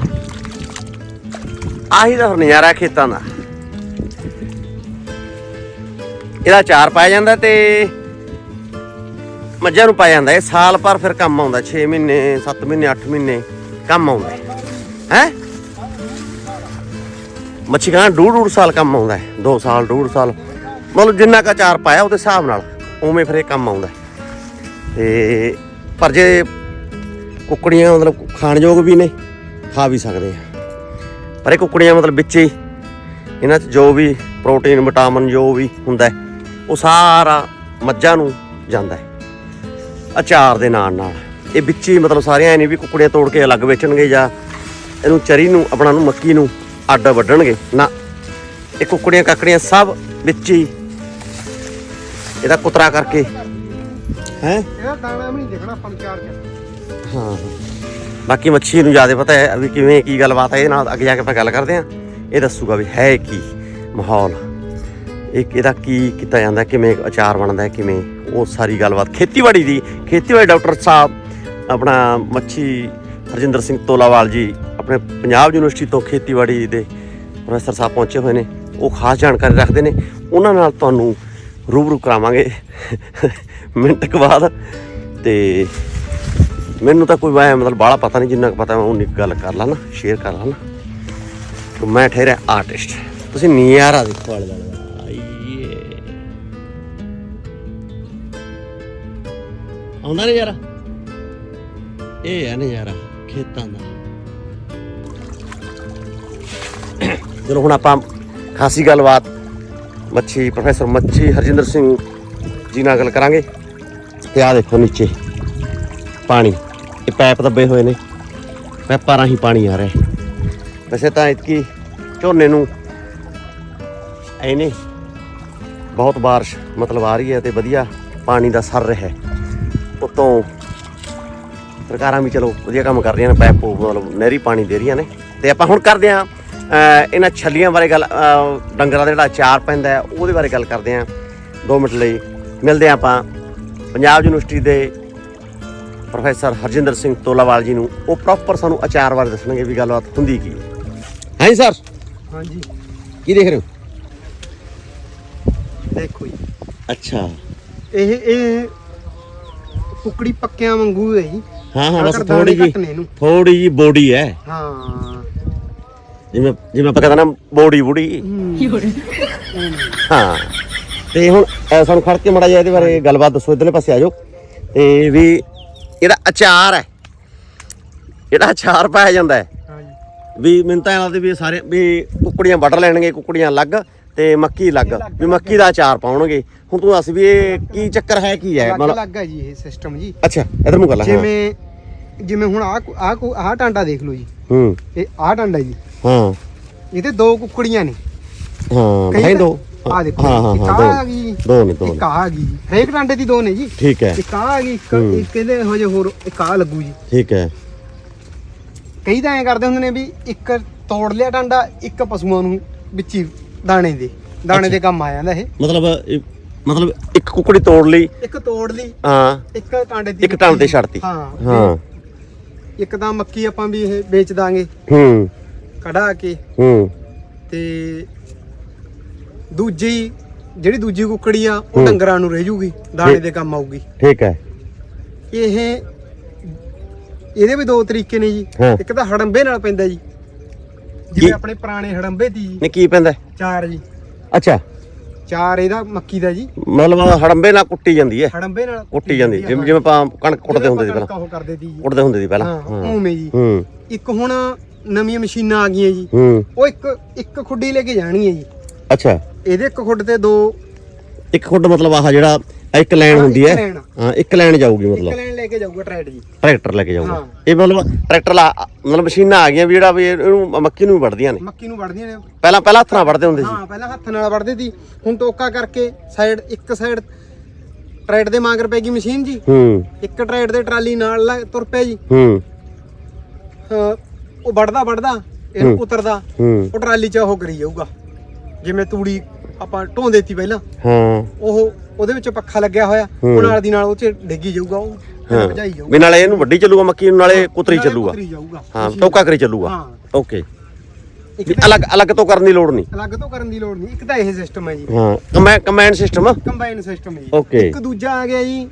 Speaker 2: ਆਹੀ ਦਾ ਨਜ਼ਾਰਾ ਖੇਤਾਂ ਦਾ। ਇਹਦਾ ਚਾਰ ਪਾਇਆ ਜਾਂਦਾ ਤੇ ਮੱਝਾਂ ਨੂੰ ਪਾਇਆ ਜਾਂਦਾ। ਇਹ ਸਾਲ ਪਰ ਫਿਰ ਕੰਮ ਆਉਂਦਾ 6 ਮਹੀਨੇ 7 ਮਹੀਨੇ 8 ਮਹੀਨੇ ਕੰਮ ਆਉਂਦਾ ਹੈ। ਮੱਛੀ ਖਾਣਾ ਡੂਢ ਡੂਢ ਸਾਲ ਕੰਮ ਆਉਂਦਾ ਹੈ। 2 ਸਾਲ, ਡੂਢ ਸਾਲ। ਮਤਲਬ ਜਿੰਨਾ ਕਾ ਚਾਰ ਪਾਇਆ ਉਹਦੇ ਹਿਸਾਬ ਨਾਲ। ਉਵੇਂ ਫਿਰ ਇਹ ਕੰਮ ਆਉਂਦਾ ਹੈ। ਤੇ ਪਰ ਜੇ ਕੁੱਕੜੀਆਂ ਮਤਲਬ ਖਾਣਯੋਗ ਵੀ ਨੇ, ਖਾ ਵੀ ਸਕਦੇ ਆ। ਪਰ ਇਹ ਕੁੱਕੜੀਆਂ ਮਤਲਬ ਵਿੱਚ ਹੀ, ਇਹਨਾਂ 'ਚ ਜੋ ਵੀ ਪ੍ਰੋਟੀਨ, ਵਿਟਾਮਿਨ ਜੋ ਵੀ ਹੁੰਦਾ ਉਹ ਸਾਰਾ ਮੱਝਾਂ ਨੂੰ ਜਾਂਦਾ ਹੈ। ਅਚਾਰ ਦੇ ਨਾਲ ਨਾਲ, ਇਹ ਵਿੱਚ ਹੀ ਮਤਲਬ ਸਾਰਿਆਂ ਐ ਵੀ ਕੁੱਕੜੀਆਂ ਤੋੜ ਕੇ ਅਲੱਗ ਵੇਚਣਗੇ ਜਾਂ ਇਹਨੂੰ ਚਰੀ ਨੂੰ, ਆਪਣਾ ਨੂੰ ਮੱਕੀ ਨੂੰ ਅੱਡ ਵੱਢਣਗੇ। ਨਾ, ਇਹ ਕੁੱਕੜੀਆਂ, ਕਾਕੜੀਆਂ ਸਭ ਵਿੱਚ ਹੀ ਇਹਦਾ ਕੁਤਰਾ ਕਰਕੇ। ਹੈ?
Speaker 1: ਇਹਦਾ ਦਾਣਾ ਵੀ ਨਹੀਂ ਦੇਖਣਾ ਆਪਾਂ ਨੂੰ ਚਾਰ ਚ
Speaker 2: ਹਾਂ। ਬਾਕੀ ਮੱਛੀ ਨੂੰ ਜ਼ਿਆਦਾ ਪਤਾ ਹੈ ਵੀ ਕਿਵੇਂ ਕੀ ਗੱਲਬਾਤ ਹੈ ਇਹਦੇ ਨਾਲ ਅੱਗੇ ਜਾ ਕੇ ਆਪਾਂ ਗੱਲ ਕਰਦੇ ਹਾਂ। ਇਹ ਦੱਸੂਗਾ ਵੀ ਹੈ ਕੀ ਮਾਹੌਲ। ਇੱਕ ਇਹਦਾ ਕੀ ਕੀਤਾ ਜਾਂਦਾ ਕਿਵੇਂ ਅਚਾਰ ਬਣਦਾ ਹੈ ਕਿਵੇਂ ਉਹ ਸਾਰੀ ਗੱਲਬਾਤ। ਖੇਤੀਬਾੜੀ ਦੀ ਖੇਤੀਬਾੜੀ ਡਾਕਟਰ ਸਾਹਿਬ ਆਪਣਾ ਮੱਛੀ ਹਰਜਿੰਦਰ ਸਿੰਘ ਤੋਲਾਵਾਲ ਜੀ ਆਪਣੇ ਪੰਜਾਬ ਯੂਨੀਵਰਸਿਟੀ ਤੋਂ ਖੇਤੀਬਾੜੀ ਦੇ ਪ੍ਰੋਫੈਸਰ ਸਾਹਿਬ ਪਹੁੰਚੇ ਹੋਏ ਨੇ। ਉਹ ਖਾਸ ਜਾਣਕਾਰੀ ਰੱਖਦੇ ਨੇ। ਉਹਨਾਂ ਨਾਲ ਤੁਹਾਨੂੰ ਰੂਬਰੂ ਕਰਾਵਾਂਗੇ। ਮਿੰਟ ਕੁ ਬਾਅਦ। ਤੇ ਮੈਨੂੰ ਤਾਂ ਕੋਈ ਵਾਇਆ ਮਤਲਬ ਬਾਹਲਾ ਪਤਾ ਨਹੀਂ, ਜਿੰਨਾ ਕੁ ਪਤਾ ਮੈਂ ਉਨੀ ਗੱਲ ਕਰ ਲਾਂ ਨਾ ਸ਼ੇਅਰ ਕਰ ਲਾਂ ਨਾ ਮੈਂ ਠਹਿਰਿਆ ਆਰਟਿਸਟ ਤੁਸੀਂ ਨਿਆਰਾ ਦੇਖੋ ਵਾਲੇ ਦਾ। ਆਉਂਦਾ ਨਹੀਂ ਯਾਰਾ ਇਹ ਹੈ ਨਜ਼ਾਰਾ, ਖੇਤਾਂ ਦਾ। ਚਲੋ ਹੁਣ ਆਪਾਂ ਖਾਸੀ ਗੱਲਬਾਤ ਮੱਛੀ, ਪ੍ਰੋਫੈਸਰ ਮੱਛੀ ਹਰਜਿੰਦਰ ਸਿੰਘ ਜੀ ਨਾਲ ਗੱਲ ਕਰਾਂਗੇ। ਤੇ ਆ ਦੇਖੋ ਨੀਚੇ, ਪਾਣੀ, ਇਹ ਪੈਪ ਦੱਬੇ ਹੋਏ ਨੇ। ਪੈਪਾਂ ਰਾਹੀਂ ਪਾਣੀ ਆ ਰਿਹਾ। ਵੈਸੇ ਤਾਂ ਇਤਕੀ ਝੋਨੇ ਨੂੰ ਐਨੇ ਬਹੁਤ ਬਾਰਿਸ਼ ਮਤਲਬ ਆ ਰਹੀ ਹੈ ਤੇ ਵਧੀਆ ਪਾਣੀ ਦਾ ਸਰ ਰਿਹਾ ਹੈ। ਉਤੋਂ ਸਰਕਾਰਾਂ ਵੀ ਚਲੋ ਵਧੀਆ ਕੰਮ ਕਰ ਰਹੀਆਂ ਨੇ, ਪੈਪ ਮਤਲਬ ਨਹਿਰੀ ਪਾਣੀ ਦੇ ਰਹੀਆਂ ਨੇ। ਤੇ ਆਪਾਂ ਹੁਣ ਕਰਦੇ ਹਾਂ ਇਹਨਾਂ ਛੱਲੀਆਂ ਬਾਰੇ ਗੱਲ ਡੰਗਰਾਂ ਦਾ ਜਿਹੜਾ ਅਚਾਰ ਪੈਂਦਾ ਹੈ ਉਹਦੇ ਬਾਰੇ ਗੱਲ ਕਰਦੇ ਹਾਂ 2 ਮਿੰਟ ਲਈ। ਮਿਲਦੇ ਹਾਂ ਆਪਾਂ ਪੰਜਾਬ ਯੂਨੀਵਰਸਿਟੀ ਦੇ ਪ੍ਰੋਫੈਸਰ ਹਰਜਿੰਦਰ ਸਿੰਘ ਤੋਲਾਵਾਲ ਜੀ ਨੂੰ। ਉਹ ਪ੍ਰੋਪਰ ਸਾਨੂੰ ਅਚਾਰ ਬਾਰੇ ਦੱਸਣਗੇ ਵੀ ਗੱਲਬਾਤ ਹੁੰਦੀ ਕੀ ਹੈ। ਸਰ?
Speaker 1: ਹਾਂਜੀ।
Speaker 2: ਕੀ ਦੇਖ ਰਹੇ ਹੋ?
Speaker 1: ਦੇਖੋ ਜੀ।
Speaker 2: ਅੱਛਾ।
Speaker 1: ਇਹ ਇਹ ਕੁਕੜੀ ਪੱਕਿਆਂ ਵਾਂਗੂ ਹੈ ਜੀ।
Speaker 2: ਹਾਂ ਹਾਂ ਬਸ ਥੋੜੀ ਜੀ ਥੋੜੀ ਜੀ ਬੋਡੀ ਹੈ।
Speaker 1: ਹਾਂ।
Speaker 2: ਜਿਵੇਂ ਜਿਵੇਂ ਆਪਾਂ ਕਹਿੰਦੇ ਨਾ ਬੋਡੀ ਬੁੜੀ। ਹਾਂ। ਤੇ ਹੁਣ ਅਹ, ਸਾਨੂੰ ਖੜ ਕੇ ਮੜਾ ਜਾ ਇਹਦੇ ਬਾਰੇ ਗੱਲਬਾਤ ਦੱਸੋ ਇਧਰਲੇ ਪਾਸੇ ਆ ਜਾਓ। ਤੇ ਵੀ ਇਹਦਾ ਅਚਾਰ ਹੈ। ਜਿਹੜਾ ਅਚਾਰ ਪਾਇਆ ਜਾਂਦਾ ਹੈ। ਵੀ ਮੈਨੂੰ ਤਾਂ ਲੱਗਦਾ ਵੀ ਸਾਰੇ ਵੀ ਕੁੱਕੜੀਆਂ ਵੱਢ ਲੈਣਗੇ ਕੁੱਕੜੀਆਂ ਅਲੱਗ ਤੇ ਮੱਕੀ ਅਲੱਗ। ਵੀ ਮੱਕੀ ਦਾ ਅਚਾਰ ਪਾਉਣਗੇ। ਹੁਣ ਤੂੰ ਦੱਸ ਵੀ ਇਹ ਕੀ ਚੱਕਰ ਹੈ ਕੀ ਹੈ? ਮਤਲਬ
Speaker 1: ਅਲੱਗ ਹੈ ਜੀ ਇਹ ਸਿਸਟਮ ਜੀ।
Speaker 2: ਅੱਛਾ ਇਧਰ ਨੂੰ ਕਰ ਲੈ ਹਾਂ।
Speaker 1: ਜਿਵੇਂ ਜਿਵੇਂ ਹੁਣ ਆ ਆ ਆਹ ਟਾਂਡਾ ਦੇਖ ਲਓ ਜੀ।
Speaker 2: ਹੂੰ।
Speaker 1: ਇਹ ਆਹ ਟਾਂਡਾ ਜੀ।
Speaker 2: ਹਾਂ।
Speaker 1: ਇਹਦੇ ਦੋ ਕੁੱਕੜੀਆਂ ਨੇ।
Speaker 2: ਹਾਂ
Speaker 1: ਤਾਂ-
Speaker 2: ਦੋ।
Speaker 1: ਆਹ ਦੇਖੋ
Speaker 2: ਹਾਂ ਹਾਂ ਹਾਂ ਦੋ।
Speaker 1: ਆ ਗਈ।
Speaker 2: ਦੋ ਨੇ ਦੋ
Speaker 1: ਇੱਕ ਆ ਗਈ। ਹਰੇਕ ਟਾਂਡੇ ਦੀ ਦੋ ਨੇ ਜੀ।
Speaker 2: ਠੀਕ ਹੈ।
Speaker 1: ਇੱਕ ਆ ਗਈ ਇੱਕ
Speaker 2: ਹੂੰ।
Speaker 1: ਇੱਕ ਇਹਦੇ ਹੋ ਜੇ ਹੋਰ ਇੱਕ ਆਹ ਲੱਗੂ ਜੀ।
Speaker 2: ਠੀਕ ਹੈ।
Speaker 1: ਕਈ ਤਾਂ ਐਂ ਕਰਦੇ ਹੁੰਦੇ ਨੇ ਵੀ ਇੱਕ ਤੋੜ ਲਿਆ ਟਾਂਡਾ ਇੱਕ ਪਸ਼ੂਆਂ ਨੂੰ ਵਿੱਚ ਹੀ ਦਾਣੇ ਦੇ ਦਾਣੇ ਦੇ ਕੰਮ ਆ ਜਾਂਦਾ ਇਹ।
Speaker 2: ਮਤਲਬ ਮਤਲਬ ਇੱਕ ਕੁੱਕੜੀ ਤੋੜ ਲਈ।
Speaker 1: ਇੱਕ ਤੋੜ ਲਈ।
Speaker 2: ਹਾਂ।
Speaker 1: ਇੱਕ ਟਾਂਡੇ ਦੀ
Speaker 2: ਇੱਕ ਟਾਂਡੇ ਛੱਡਤੀ।
Speaker 1: ਹਾਂ।
Speaker 2: ਹਾਂ।
Speaker 1: ਇੱਕ ਤਾਂ ਮੱਕੀ ਆਪਾਂ ਵੀ ਇਹ ਵੇਚ ਦਾਂਗੇ।
Speaker 2: ਹੂੰ।
Speaker 1: ਕਢਾ ਕੇ
Speaker 2: ਹੂੰ।
Speaker 1: ਤੇ ਦੂਜੀ ਜਿਹੜੀ ਦੂਜੀ ਕੁੱਕੜੀ ਆ। ਉਹ ਡੰਗਰਾਂ ਨੂੰ ਰਹਿ ਜੂਗੀ ਦਾਣੇ। ਦੇ ਕੰਮ ਆਊਗੀ।
Speaker 2: ਠੀਕ ਹੈ।
Speaker 1: ਇਹ ਇਹਦੇ ਵੀ ਦੋ ਤਰੀਕੇ ਨੇ ਜੀ।
Speaker 2: ਹਾਂ।
Speaker 1: ਇੱਕ ਤਾਂ ਹੜੰਬੇ ਨਾਲ ਪੈਂਦਾ ਜੀ। ਜਿਵੇਂ? ਆਪਣੇ ਪੁਰਾਣੇ ਹੜੰਬੇ ਦੀ ਜੀ
Speaker 2: ਨੇ ਕੀ ਪੈਂਦਾ?
Speaker 1: ਚਾਰ ਜੀ।
Speaker 2: ਅੱਛਾ।
Speaker 1: ਚਾਰ ਇਹਦਾ ਮੱਕੀ ਦਾ ਜੀ।
Speaker 2: ਮਤਲਬ ਹੜੰਬੇ ਨਾਲ ਕੁੱਟੀ ਜਾਂਦੀ ਹੈ।
Speaker 1: ਹੜੰਬੇ ਨਾਲ
Speaker 2: ਕੁੱਟੀ ਜਾਂਦੀ। ਜਿਵੇਂ ਜਿਵੇਂ ਆਪਾਂ ਕਣਕ ਕੁੱਟਦੇ ਹੁੰਦੇ ਸੀ ਪਹਿਲਾਂ।
Speaker 1: ਉਹ ਕਰਦੇ ਸੀ ਜੀ।
Speaker 2: ਕੁੱਟਦੇ ਹੁੰਦੇ ਸੀ ਪਹਿਲਾਂ।
Speaker 1: ਹਾਂ। ਉਵੇਂ ਜੀ।
Speaker 2: ਹੂੰ।
Speaker 1: ਇੱਕ ਹੁਣ ਨਵੀਆਂ ਮਸ਼ੀਨਾਂ ਆ ਗਈਆਂ ਜੀ।
Speaker 2: ਹੂੰ।
Speaker 1: ਉਹ ਇੱਕ ਇੱਕ ਖੁੱਡੀ ਲੈ ਕੇ ਜਾਣੀ ਹੈ ਜੀ।
Speaker 2: ਅੱਛਾ।
Speaker 1: ਇਹਦੇ ਇੱਕ ਖੁੱਡ ਤੇ ਦੋ
Speaker 2: ਇੱਕ ਖੁੱਡ ਮਤਲਬ ਆਹ ਜਿਹੜਾ ਇੱਕ ਲਾਈਨ ਹੁੰਦੀ
Speaker 1: ਇੱਕ
Speaker 2: ਹੈ
Speaker 1: ਲਾਈਨ।
Speaker 2: ਹਾਂ ਇੱਕ ਲਾਈਨ ਜਾਊਗੀ
Speaker 1: ਇੱਕ
Speaker 2: ਮਤਲਬ।
Speaker 1: ਲੈਣ ਲੈ ਕੇ ਜਾਊਗਾ ਟਰੈਕਟਰ ਜੀ।
Speaker 2: ਟਰੈਕਟਰ ਲੈ ਕੇ ਜਾਊਗਾ। ਇਹ ਮਤਲਬ ਟਰੈਕਟਰ ਲਾ ਮਤਲਬ ਮਸ਼ੀਨਾਂ ਆ ਗਈਆਂ ਵੀ ਜਿਹੜਾ ਵੀ ਇਹਨੂੰ ਮੱਕੀ ਨੂੰ ਵੀ ਵੱਢਦੀਆਂ ਨੇ।
Speaker 1: ਮੱਕੀ ਨੂੰ ਵੜਦੀਆਂ ਨੇ।
Speaker 2: ਪਹਿਲਾਂ ਪਹਿਲਾਂ ਹੱਥ ਨਾਲ ਵੱਢਦੇ ਹੁੰਦੇ ਸੀ।
Speaker 1: ਹਾਂ ਪਹਿਲਾਂ ਹੱਥ ਨਾਲ ਵੜਦੇ ਸੀ। ਹੁਣ ਟੋਕਾ ਕਰਕੇ ਸਾਈਡ ਇੱਕ ਸਾਈਡ ਟਰੈਕਟਰ ਦੇ ਮਾਂਗਰ ਪੈ ਗਈ ਮਸ਼ੀਨ ਜੀ।
Speaker 2: ਹੂੰ।
Speaker 1: ਇੱਕ ਟਰੈਕਟਰ ਦੇ ਟਰਾਲੀ ਨਾਲ ਤੁਰ ਪਿਆ ਜੀ।
Speaker 2: ਹੂੰ।
Speaker 1: ਹਾਂ, ਉਹ ਵੜਦਾ ਵੜਦਾ ਇਹਨੂੰ। ਉਤਰਦਾ
Speaker 2: ਹੂੰ।
Speaker 1: ਉਹ ਟਰਾਲੀ 'ਚ ਉਹ ਕਰੀ ਜਾਊਗਾ। ਜਿਵੇਂ ਤੂੜੀ ਆਪਾਂ ਢੋਂ ਦੇਤੀ ਪਹਿਲਾਂ।
Speaker 2: ਹਾਂ।
Speaker 1: ਉਹ ਉਹਦੇ ਵਿੱਚ ਪੱਖਾ ਲੱਗਿਆ ਹੋਇਆ। ਉਹ ਨਾਲ ਦੀ ਨਾਲ ਉਹ 'ਚ ਡਿੱਗੀ ਜਾਊਗਾ ਉਹ
Speaker 2: ਹਾਂ।
Speaker 1: ਭਜਾਈ ਜਾਊਗਾ।
Speaker 2: ਵੀ ਨਾਲੇ ਇਹਨੂੰ ਵੱਡੀ ਚੱਲੂਗਾ ਮੱਕੀ ਨੂੰ ਨਾਲੇ ਕੁਤਰੀ ਚੱਲੂਗਾ।
Speaker 1: ਕੁਤਰੀ ਜਾਊਗਾ।
Speaker 2: ਹਾਂ। ਟੋਕਾ ਕਰੀ ਚੱਲੂਗਾ।
Speaker 1: ਹਾਂ।
Speaker 2: ਓਕੇ। ਅਲੱਗ ਅਲੱਗ ਤੋਂ ਕਰਨ ਦੀ ਲੋੜ ਨਹੀਂ।
Speaker 1: ਅਲੱਗ ਤੋਂ ਕਰਨ ਦੀ ਲੋੜ ਨਹੀਂ। ਇੱਕ ਤਾਂ ਇਹ ਸਿਸਟਮ ਹੈ ਜੀ।
Speaker 2: ਹਾਂ ਕਮੈ ਕਮੈਂਡ ਸਿਸਟਮ
Speaker 1: ਕੰਬਾਈਨ ਸਿਸਟਮ ਹੈ ਜੀ।
Speaker 2: Okay.
Speaker 1: ਇੱਕ ਦੂਜਾ ਆ ਗਿਆ ਜੀ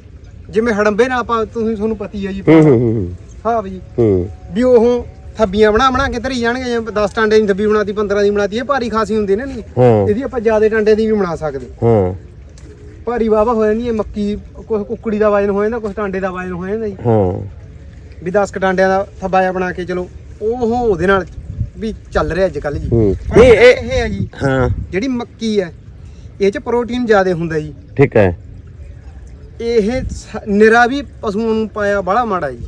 Speaker 1: ਜਿਵੇਂ ਹੜੰਬੇ ਨਾਲ ਆਪਾਂ ਤੁਸੀਂ ਤੁਹਾਨੂੰ ਪਤੀ ਹੈ ਜੀ
Speaker 2: ਹੂੰ
Speaker 1: ਵੀ।
Speaker 2: ਹੂੰ।
Speaker 1: ਵੀ ਉਹ ਥੱਬੀਆਂ ਬਣਾ ਬਣਾ ਕੇ ਧਰੀ ਜਾਣਗੇ ਜਿਵੇਂ 10 ਟਾਂਡੇ ਦੀ ਥੱਬੀ ਬਣਾਤੀ 15 ਦੀ ਬਣਾਤੀ ਇਹ ਭਾਰੀ ਖਾਸੀ ਹੁੰਦੀ ਨੇ ਨਹੀਂ
Speaker 2: ਹਾਂ।
Speaker 1: ਇਹਦੀ ਆਪਾਂ ਜ਼ਿਆਦਾ ਟਾਂਡੇ ਦੀ ਵੀ ਬਣਾ ਸਕਦੇ।
Speaker 2: ਹਾਂ।
Speaker 1: ਭਾਰੀ ਵਾਵਾ ਹੋ ਜਾਂਦੀ ਹੈ ਮੱਕੀ ਕੁਛ ਕੁੱਕੜੀ ਦਾ ਵਜਨ ਹੋ ਜਾਂਦਾ ਕੁਛ ਟਾਂਡੇ ਦਾ ਵਜਨ ਹੋ ਜਾਂਦਾ ਜੀ।
Speaker 2: ਹਾਂ।
Speaker 1: ਵੀ 10 ਕ ਟਾਂਡਿਆਂ ਦਾ ਥੱਬਾ ਜਿਹਾ ਬਣਾ ਕੇ ਚਲੋ ਉਹ ਉਹਦੇ ਨਾਲ ਵੀ ਚੱਲ ਰਿਹਾ ਅੱਜ ਕੱਲ ਜੀ।
Speaker 2: ਹੂੰ।
Speaker 1: ਪਰ
Speaker 2: ਨਹੀਂ ਇਹ
Speaker 1: ਇਹ ਹੈ ਜੀ
Speaker 2: ਹਾਂ।
Speaker 1: ਜਿਹੜੀ ਮੱਕੀ ਹੈ ਇਹ ਚ ਪ੍ਰੋਟੀਨ ਜ਼ਿਆਦਾ ਹੁੰਦਾ ਜੀ।
Speaker 2: ਠੀਕ ਹੈ।
Speaker 1: ਇਹ ਸ- ਨਿਰਾ ਵੀ ਪਸ਼ੂਆਂ ਨੂੰ ਪਾਇਆ ਬੜਾ ਮਾੜਾ ਜੀ।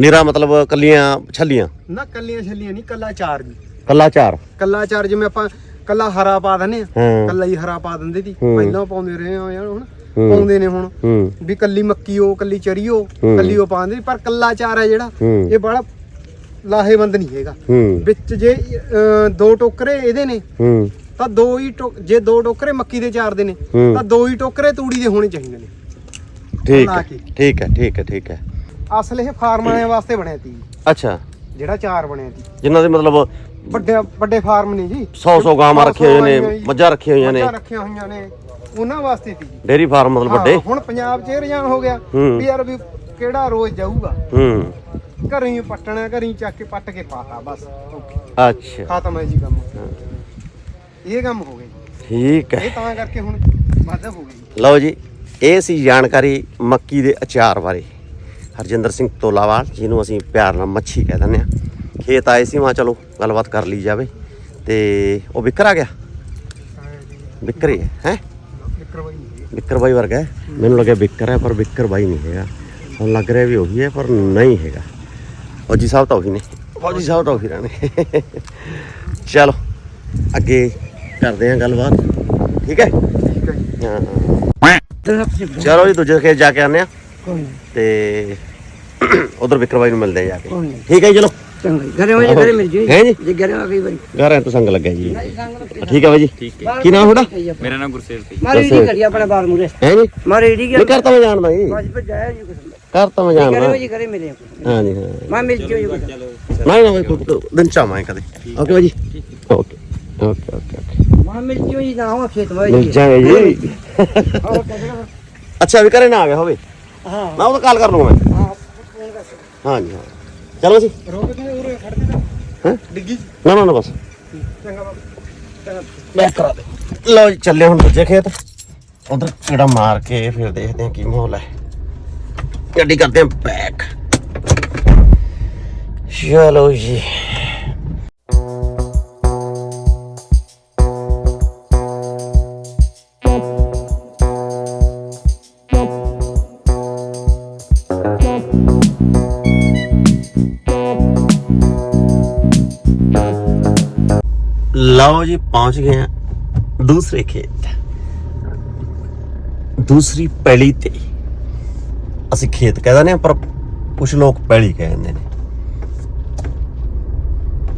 Speaker 2: ਨੀਰਾ ਮਤਲਬ ਕੱਲੀਆਂ ਛੱਲੀਆਂ?
Speaker 1: ਨਾ ਕੱਲੀਆਂ ਛੱਲੀਆਂ ਨਹੀਂ ਕੱਲਾ ਚਾਰ ਜੀ।
Speaker 2: ਕੱਲਾ ਚਾਰ?
Speaker 1: ਕੱਲਾ ਚਾਰ ਜਿਵੇਂ ਆਪਾਂ ਕੱਲਾ ਹਰਾ ਪਾ ਦਿੰਦੇ ਆ।
Speaker 2: ਹਾਂ।
Speaker 1: ਕੱਲਾ ਹੀ ਹਰਾ ਪਾ ਦਿੰਦੇ ਸੀ। ਪਹਿਲਾਂ ਪਾਉਂਦੇ ਰਹੇ ਆ ਯਾਰ ਹੁਣ। ਪਾਉਂਦੇ ਨੇ ਹੁਣ।
Speaker 2: ਹੂੰ।
Speaker 1: ਵੀ ਕੱਲੀ ਮੱਕੀ ਉਹ ਕੱਲੀ ਚਰੀਓ
Speaker 2: ਹੂੰ।
Speaker 1: ਕੱਲੀ ਉਹ ਪਾਉਂਦੇ ਨੀ, ਪਰ ਕੱਲਾ ਚਾਰ ਹੈ ਜਿਹੜਾ
Speaker 2: ਹੂੰ।
Speaker 1: ਇਹ ਬੜਾ ਲਾਹੇਵੰਦ ਨਹੀਂ ਹੈਗਾ।
Speaker 2: ਹੂੰ।
Speaker 1: ਵਿੱਚ ਜੇ ਅਹ, ਦੋ ਟੋਕਰੇ ਇਹਦੇ ਨੇ
Speaker 2: ਹੂੰ।
Speaker 1: ਤਾਂ ਦੋ ਹੀ ਟੋ- ਜੇ ਦੋ ਟੋਕਰੇ ਮੱਕੀ ਦੇ ਚਾਰ ਦੇ ਨੇ
Speaker 2: ਹੂੰ।
Speaker 1: ਤਾਂ ਦੋ ਹੀ ਟੋਕਰੇ ਤੂੜੀ ਦੇ ਹੋਣੇ ਚਾਹੀਦੇ ਨੇ।
Speaker 2: ਠੀਕ ਹੈ। ਠੀਕ ਹੈ ਠੀਕ ਹੈ ਠੀਕ ਹੈ।
Speaker 1: ਅਸਲ ਇਹ ਫਾਰਮ ਵਾਲਿਆਂ ਵਾਸਤੇ ਬਣਿਆ ਸੀ
Speaker 2: ਅੱਛਾ।
Speaker 1: ਜਿਹੜਾ ਚਾਰ ਬਣਿਆ ਸੀ
Speaker 2: ਜਿਨ੍ਹਾਂ ਦੇ ਮਤਲਬ
Speaker 1: ਵੱਡੇ ਵੱਡੇ ਫਾਰਮ ਨੇ ਜੀ।
Speaker 2: 100 100 ਗਾਵਾਂ ਰੱਖੀਆਂ ਹੋਈਆਂ ਨੇ। ਮੱਝਾਂ ਰੱਖੀਆਂ ਹੋਈਆਂ ਨੇ।
Speaker 1: ਮੱਝਾਂ ਰੱਖੀਆਂ ਹੋਈਆਂ ਨੇ। ਉਹਨਾਂ ਵਾਸਤੇ ਸੀ
Speaker 2: ਡੇਰੀ ਫਾਰਮ ਮਤਲਬ ਵੱਡੇ?
Speaker 1: ਹੁਣ ਪੰਜਾਬ 'ਚ ਇਹ ਹੋ ਗਿਆ। ਵੀ ਯਾਰ ਵੀ ਕਿਹੜਾ ਰੋਜ਼ ਜਾਊਗਾ?
Speaker 2: ਹੂੰ।
Speaker 1: ਘਰੋਂ ਹੀ ਪੱਟਣਾ ਘਰੋਂ ਹੀ ਚੱਕ ਕੇ ਪੱਟ ਕੇ ਪਾਤਾ ਬਸ। ਓਕੇ।
Speaker 2: ਅੱਛਾ।
Speaker 1: ਖਾਤਮ ਹੈ ਜੀ ਕੰਮ। ਇਹ ਕੰਮ ਹੋ ਗਏ
Speaker 2: ਠੀਕ ਹੈ।
Speaker 1: ਇਹ ਤਾਂ ਕਰਕੇ ਹੁਣ ਵਾਧਾ ਹੋ ਗਈ
Speaker 2: ਲਓ ਜੀ ਇਹ ਸੀ ਜਾਣਕਾਰੀ ਮੱਕੀ ਦੇ ਅਚਾਰ ਬਾਰੇ। ਹਰਜਿੰਦਰ ਸਿੰਘ ਤੋਲਾਵਾਲ ਜਿਹਨੂੰ ਅਸੀਂ ਪਿਆਰ ਨਾਲ ਮੱਛੀ ਕਹਿ ਦਿੰਦੇ ਆ ਖੇਤ ਆਏ ਸੀ ਮਾ ਚਲੋ ਗੱਲਬਾਤ ਕਰ ਲਈ ਜਾਵੇ। ਤੇ ਉਹ ਵਿਕਰ ਆ ਗਿਆ? ਵਿਕਰ ਹੀ
Speaker 1: ਵਿਕਰ ਬਾਈ ਨਹੀਂ
Speaker 2: ਵਿਕਰ ਬਾਈ ਵਰਗਾ ਹੈ। ਮੈਨੂੰ ਲੱਗਿਆ ਵਿਕਰ ਹੈ ਪਰ ਵਿਕਰ ਬਾਈ ਨਹੀਂ ਹੈਗਾ। ਹੁਣ ਲੱਗ ਰਿਹਾ ਵੀ ਉਹੀ ਹੈ ਪਰ ਨਹੀਂ ਹੈਗਾ। ਫੌਜੀ ਸਾਹਿਬ ਤਾਂ ਉਹੀ ਨੇ। ਫੌਜੀ ਸਾਹਿਬ ਤਾਂ ਉਹੀ ਰਹਿਣੇ ਚਲੋ ਅੱਗੇ ਕਰਦੇ ਹਾਂ ਗੱਲਬਾਤ। ਠੀਕ ਹੈ? ਚਲੋ ਜੀ ਦੂਜੇ ਖੇਤ ਜਾ ਕੇ ਆਨੇ ਆ
Speaker 4: ਕੋਈ ਨਹੀਂ।
Speaker 2: ਤੇ [clears throat] ਉਧਰ ਵਿਕਰ ਬਾਈ ਨੂੰ ਮਿਲਦੇ ਆ ਜਾ ਕੇ।
Speaker 4: ਕੋਈ ਨਹੀਂ।
Speaker 2: ਠੀਕ ਹੈ ਜੀ ਚਲੋ।
Speaker 4: ਚੰਗਾ ਜੀ। ਘਰੇ ਘਰੇ ਮਿਲ ਜੀ।
Speaker 2: ਹੈ ਜੀ?
Speaker 4: ਜੇ ਘਰੇ ਆ ਕਈ ਵਾਰੀ।
Speaker 2: ਘਰ ਤਾਂ ਸੰਗ ਲੱਗਿਆ ਜੀ। ਠੀਕ ਹੈ ਬਾਈ ਜੀ। ਕੀ ਨਾਮ ਤੁਹਾਡਾ?
Speaker 6: ਮੇਰਾ ਨਾਮ ਗੁਰਸੇਵ ਸਿੰਘ।
Speaker 4: ਮਾਰੀ ਈੜੀ ਕਰੀ ਆਪਣਾ ਬਾਲ ਮੂਰੇ
Speaker 2: ਹੈ ਜੀ?
Speaker 4: ਮਾਰੀ ਈੜੀ
Speaker 2: ਨਹੀਂ ਘਰ ਤਾਂ ਮੈਂ ਜਾਣਦਾ ਜੀ।
Speaker 4: ਬਾਜ ਪਰ ਜਾਇਆ ਜੀ ਕੁਛ
Speaker 2: ਘਰ ਤਾਂ ਮੈਂ
Speaker 4: ਘਰੇ
Speaker 2: ਜਾਣਦਾ।
Speaker 4: ਜੀ ਘਰੇ ਮਿਲੇ
Speaker 2: ਹਾਂ ਜੀ ਹਾਂ।
Speaker 4: ਮੈਂ ਮਿਲ ਜਿਓ ਜੀ ਕੁਛ
Speaker 2: ਨਹੀਂ ਨਾ ਬਾਈ ਕੋਈ ਦਿਨ ਚਾਵਾਂ ਕਦੇ। ਓਕੇ ਬਾਈ ਜੀ। Okay okay okay okay.
Speaker 4: ਮੈਂ ਮਿਲ ਜਿਓ ਜੀ ਨਾ ਹੋ ਖੇਤ ਵਾਈ
Speaker 2: ਮਿਲ ਜਾਗੇ ਜੀ। ਅੱਛਾ ਵੀ ਘਰੇ ਨਾ ਆ ਗਿਆ ਹੋਵੇ।
Speaker 4: ਹਾਂ।
Speaker 2: ਮੈਂ ਉਹ ਕਾਲ ਕਰ ਲੂੰਗਾ ਮੈਂ।
Speaker 4: ਹਾਂ ਫੋਨ ਕਰ।
Speaker 2: ਹਾਂ ਜੀ ਹਾਂ। ਚਲੋ ਜੀ।
Speaker 1: ਰੋਕ ਤੇ ਉਰੇ ਖੜ ਦੇ
Speaker 2: ਹੈਂ?
Speaker 1: ਡਿੱਗੀ
Speaker 2: ਨਾ ਨਾ ਨਾ ਬਸ।
Speaker 1: ਚੰਗਾ ਬਾਬਾ
Speaker 2: ਮੈਂ ਕਰਾ ਦੇ। ਲਓ ਜੀ ਚੱਲੇ ਹੁਣ ਦੂਜੇ ਖੇਤ। ਉਧਰ ਕਿਹੜਾ ਮਾਰ ਕੇ ਫਿਰ ਦੇਖਦੇ ਹਾਂ ਕੀ ਮਾਹੌਲ ਹੈ। ਗੱਡੀ ਕਰਦੇ ਹਾਂ ਪੈਕ ਚਲੋ ਜੀ। ਲਓ ਜੀ ਪਹੁੰਚ ਗਏ ਆ ਦੂਸਰੇ ਦੂਸਰੀ ਪੈਲੀ ਤੇ ਅਸੀਂ ਖੇਤ ਕਹਿ ਦਿੰਦੇ ਆ ਪਰ ਕੁਝ ਲੋਕ ਪੈਲੀ ਕਹਿ ਦਿੰਦੇ ਨੇ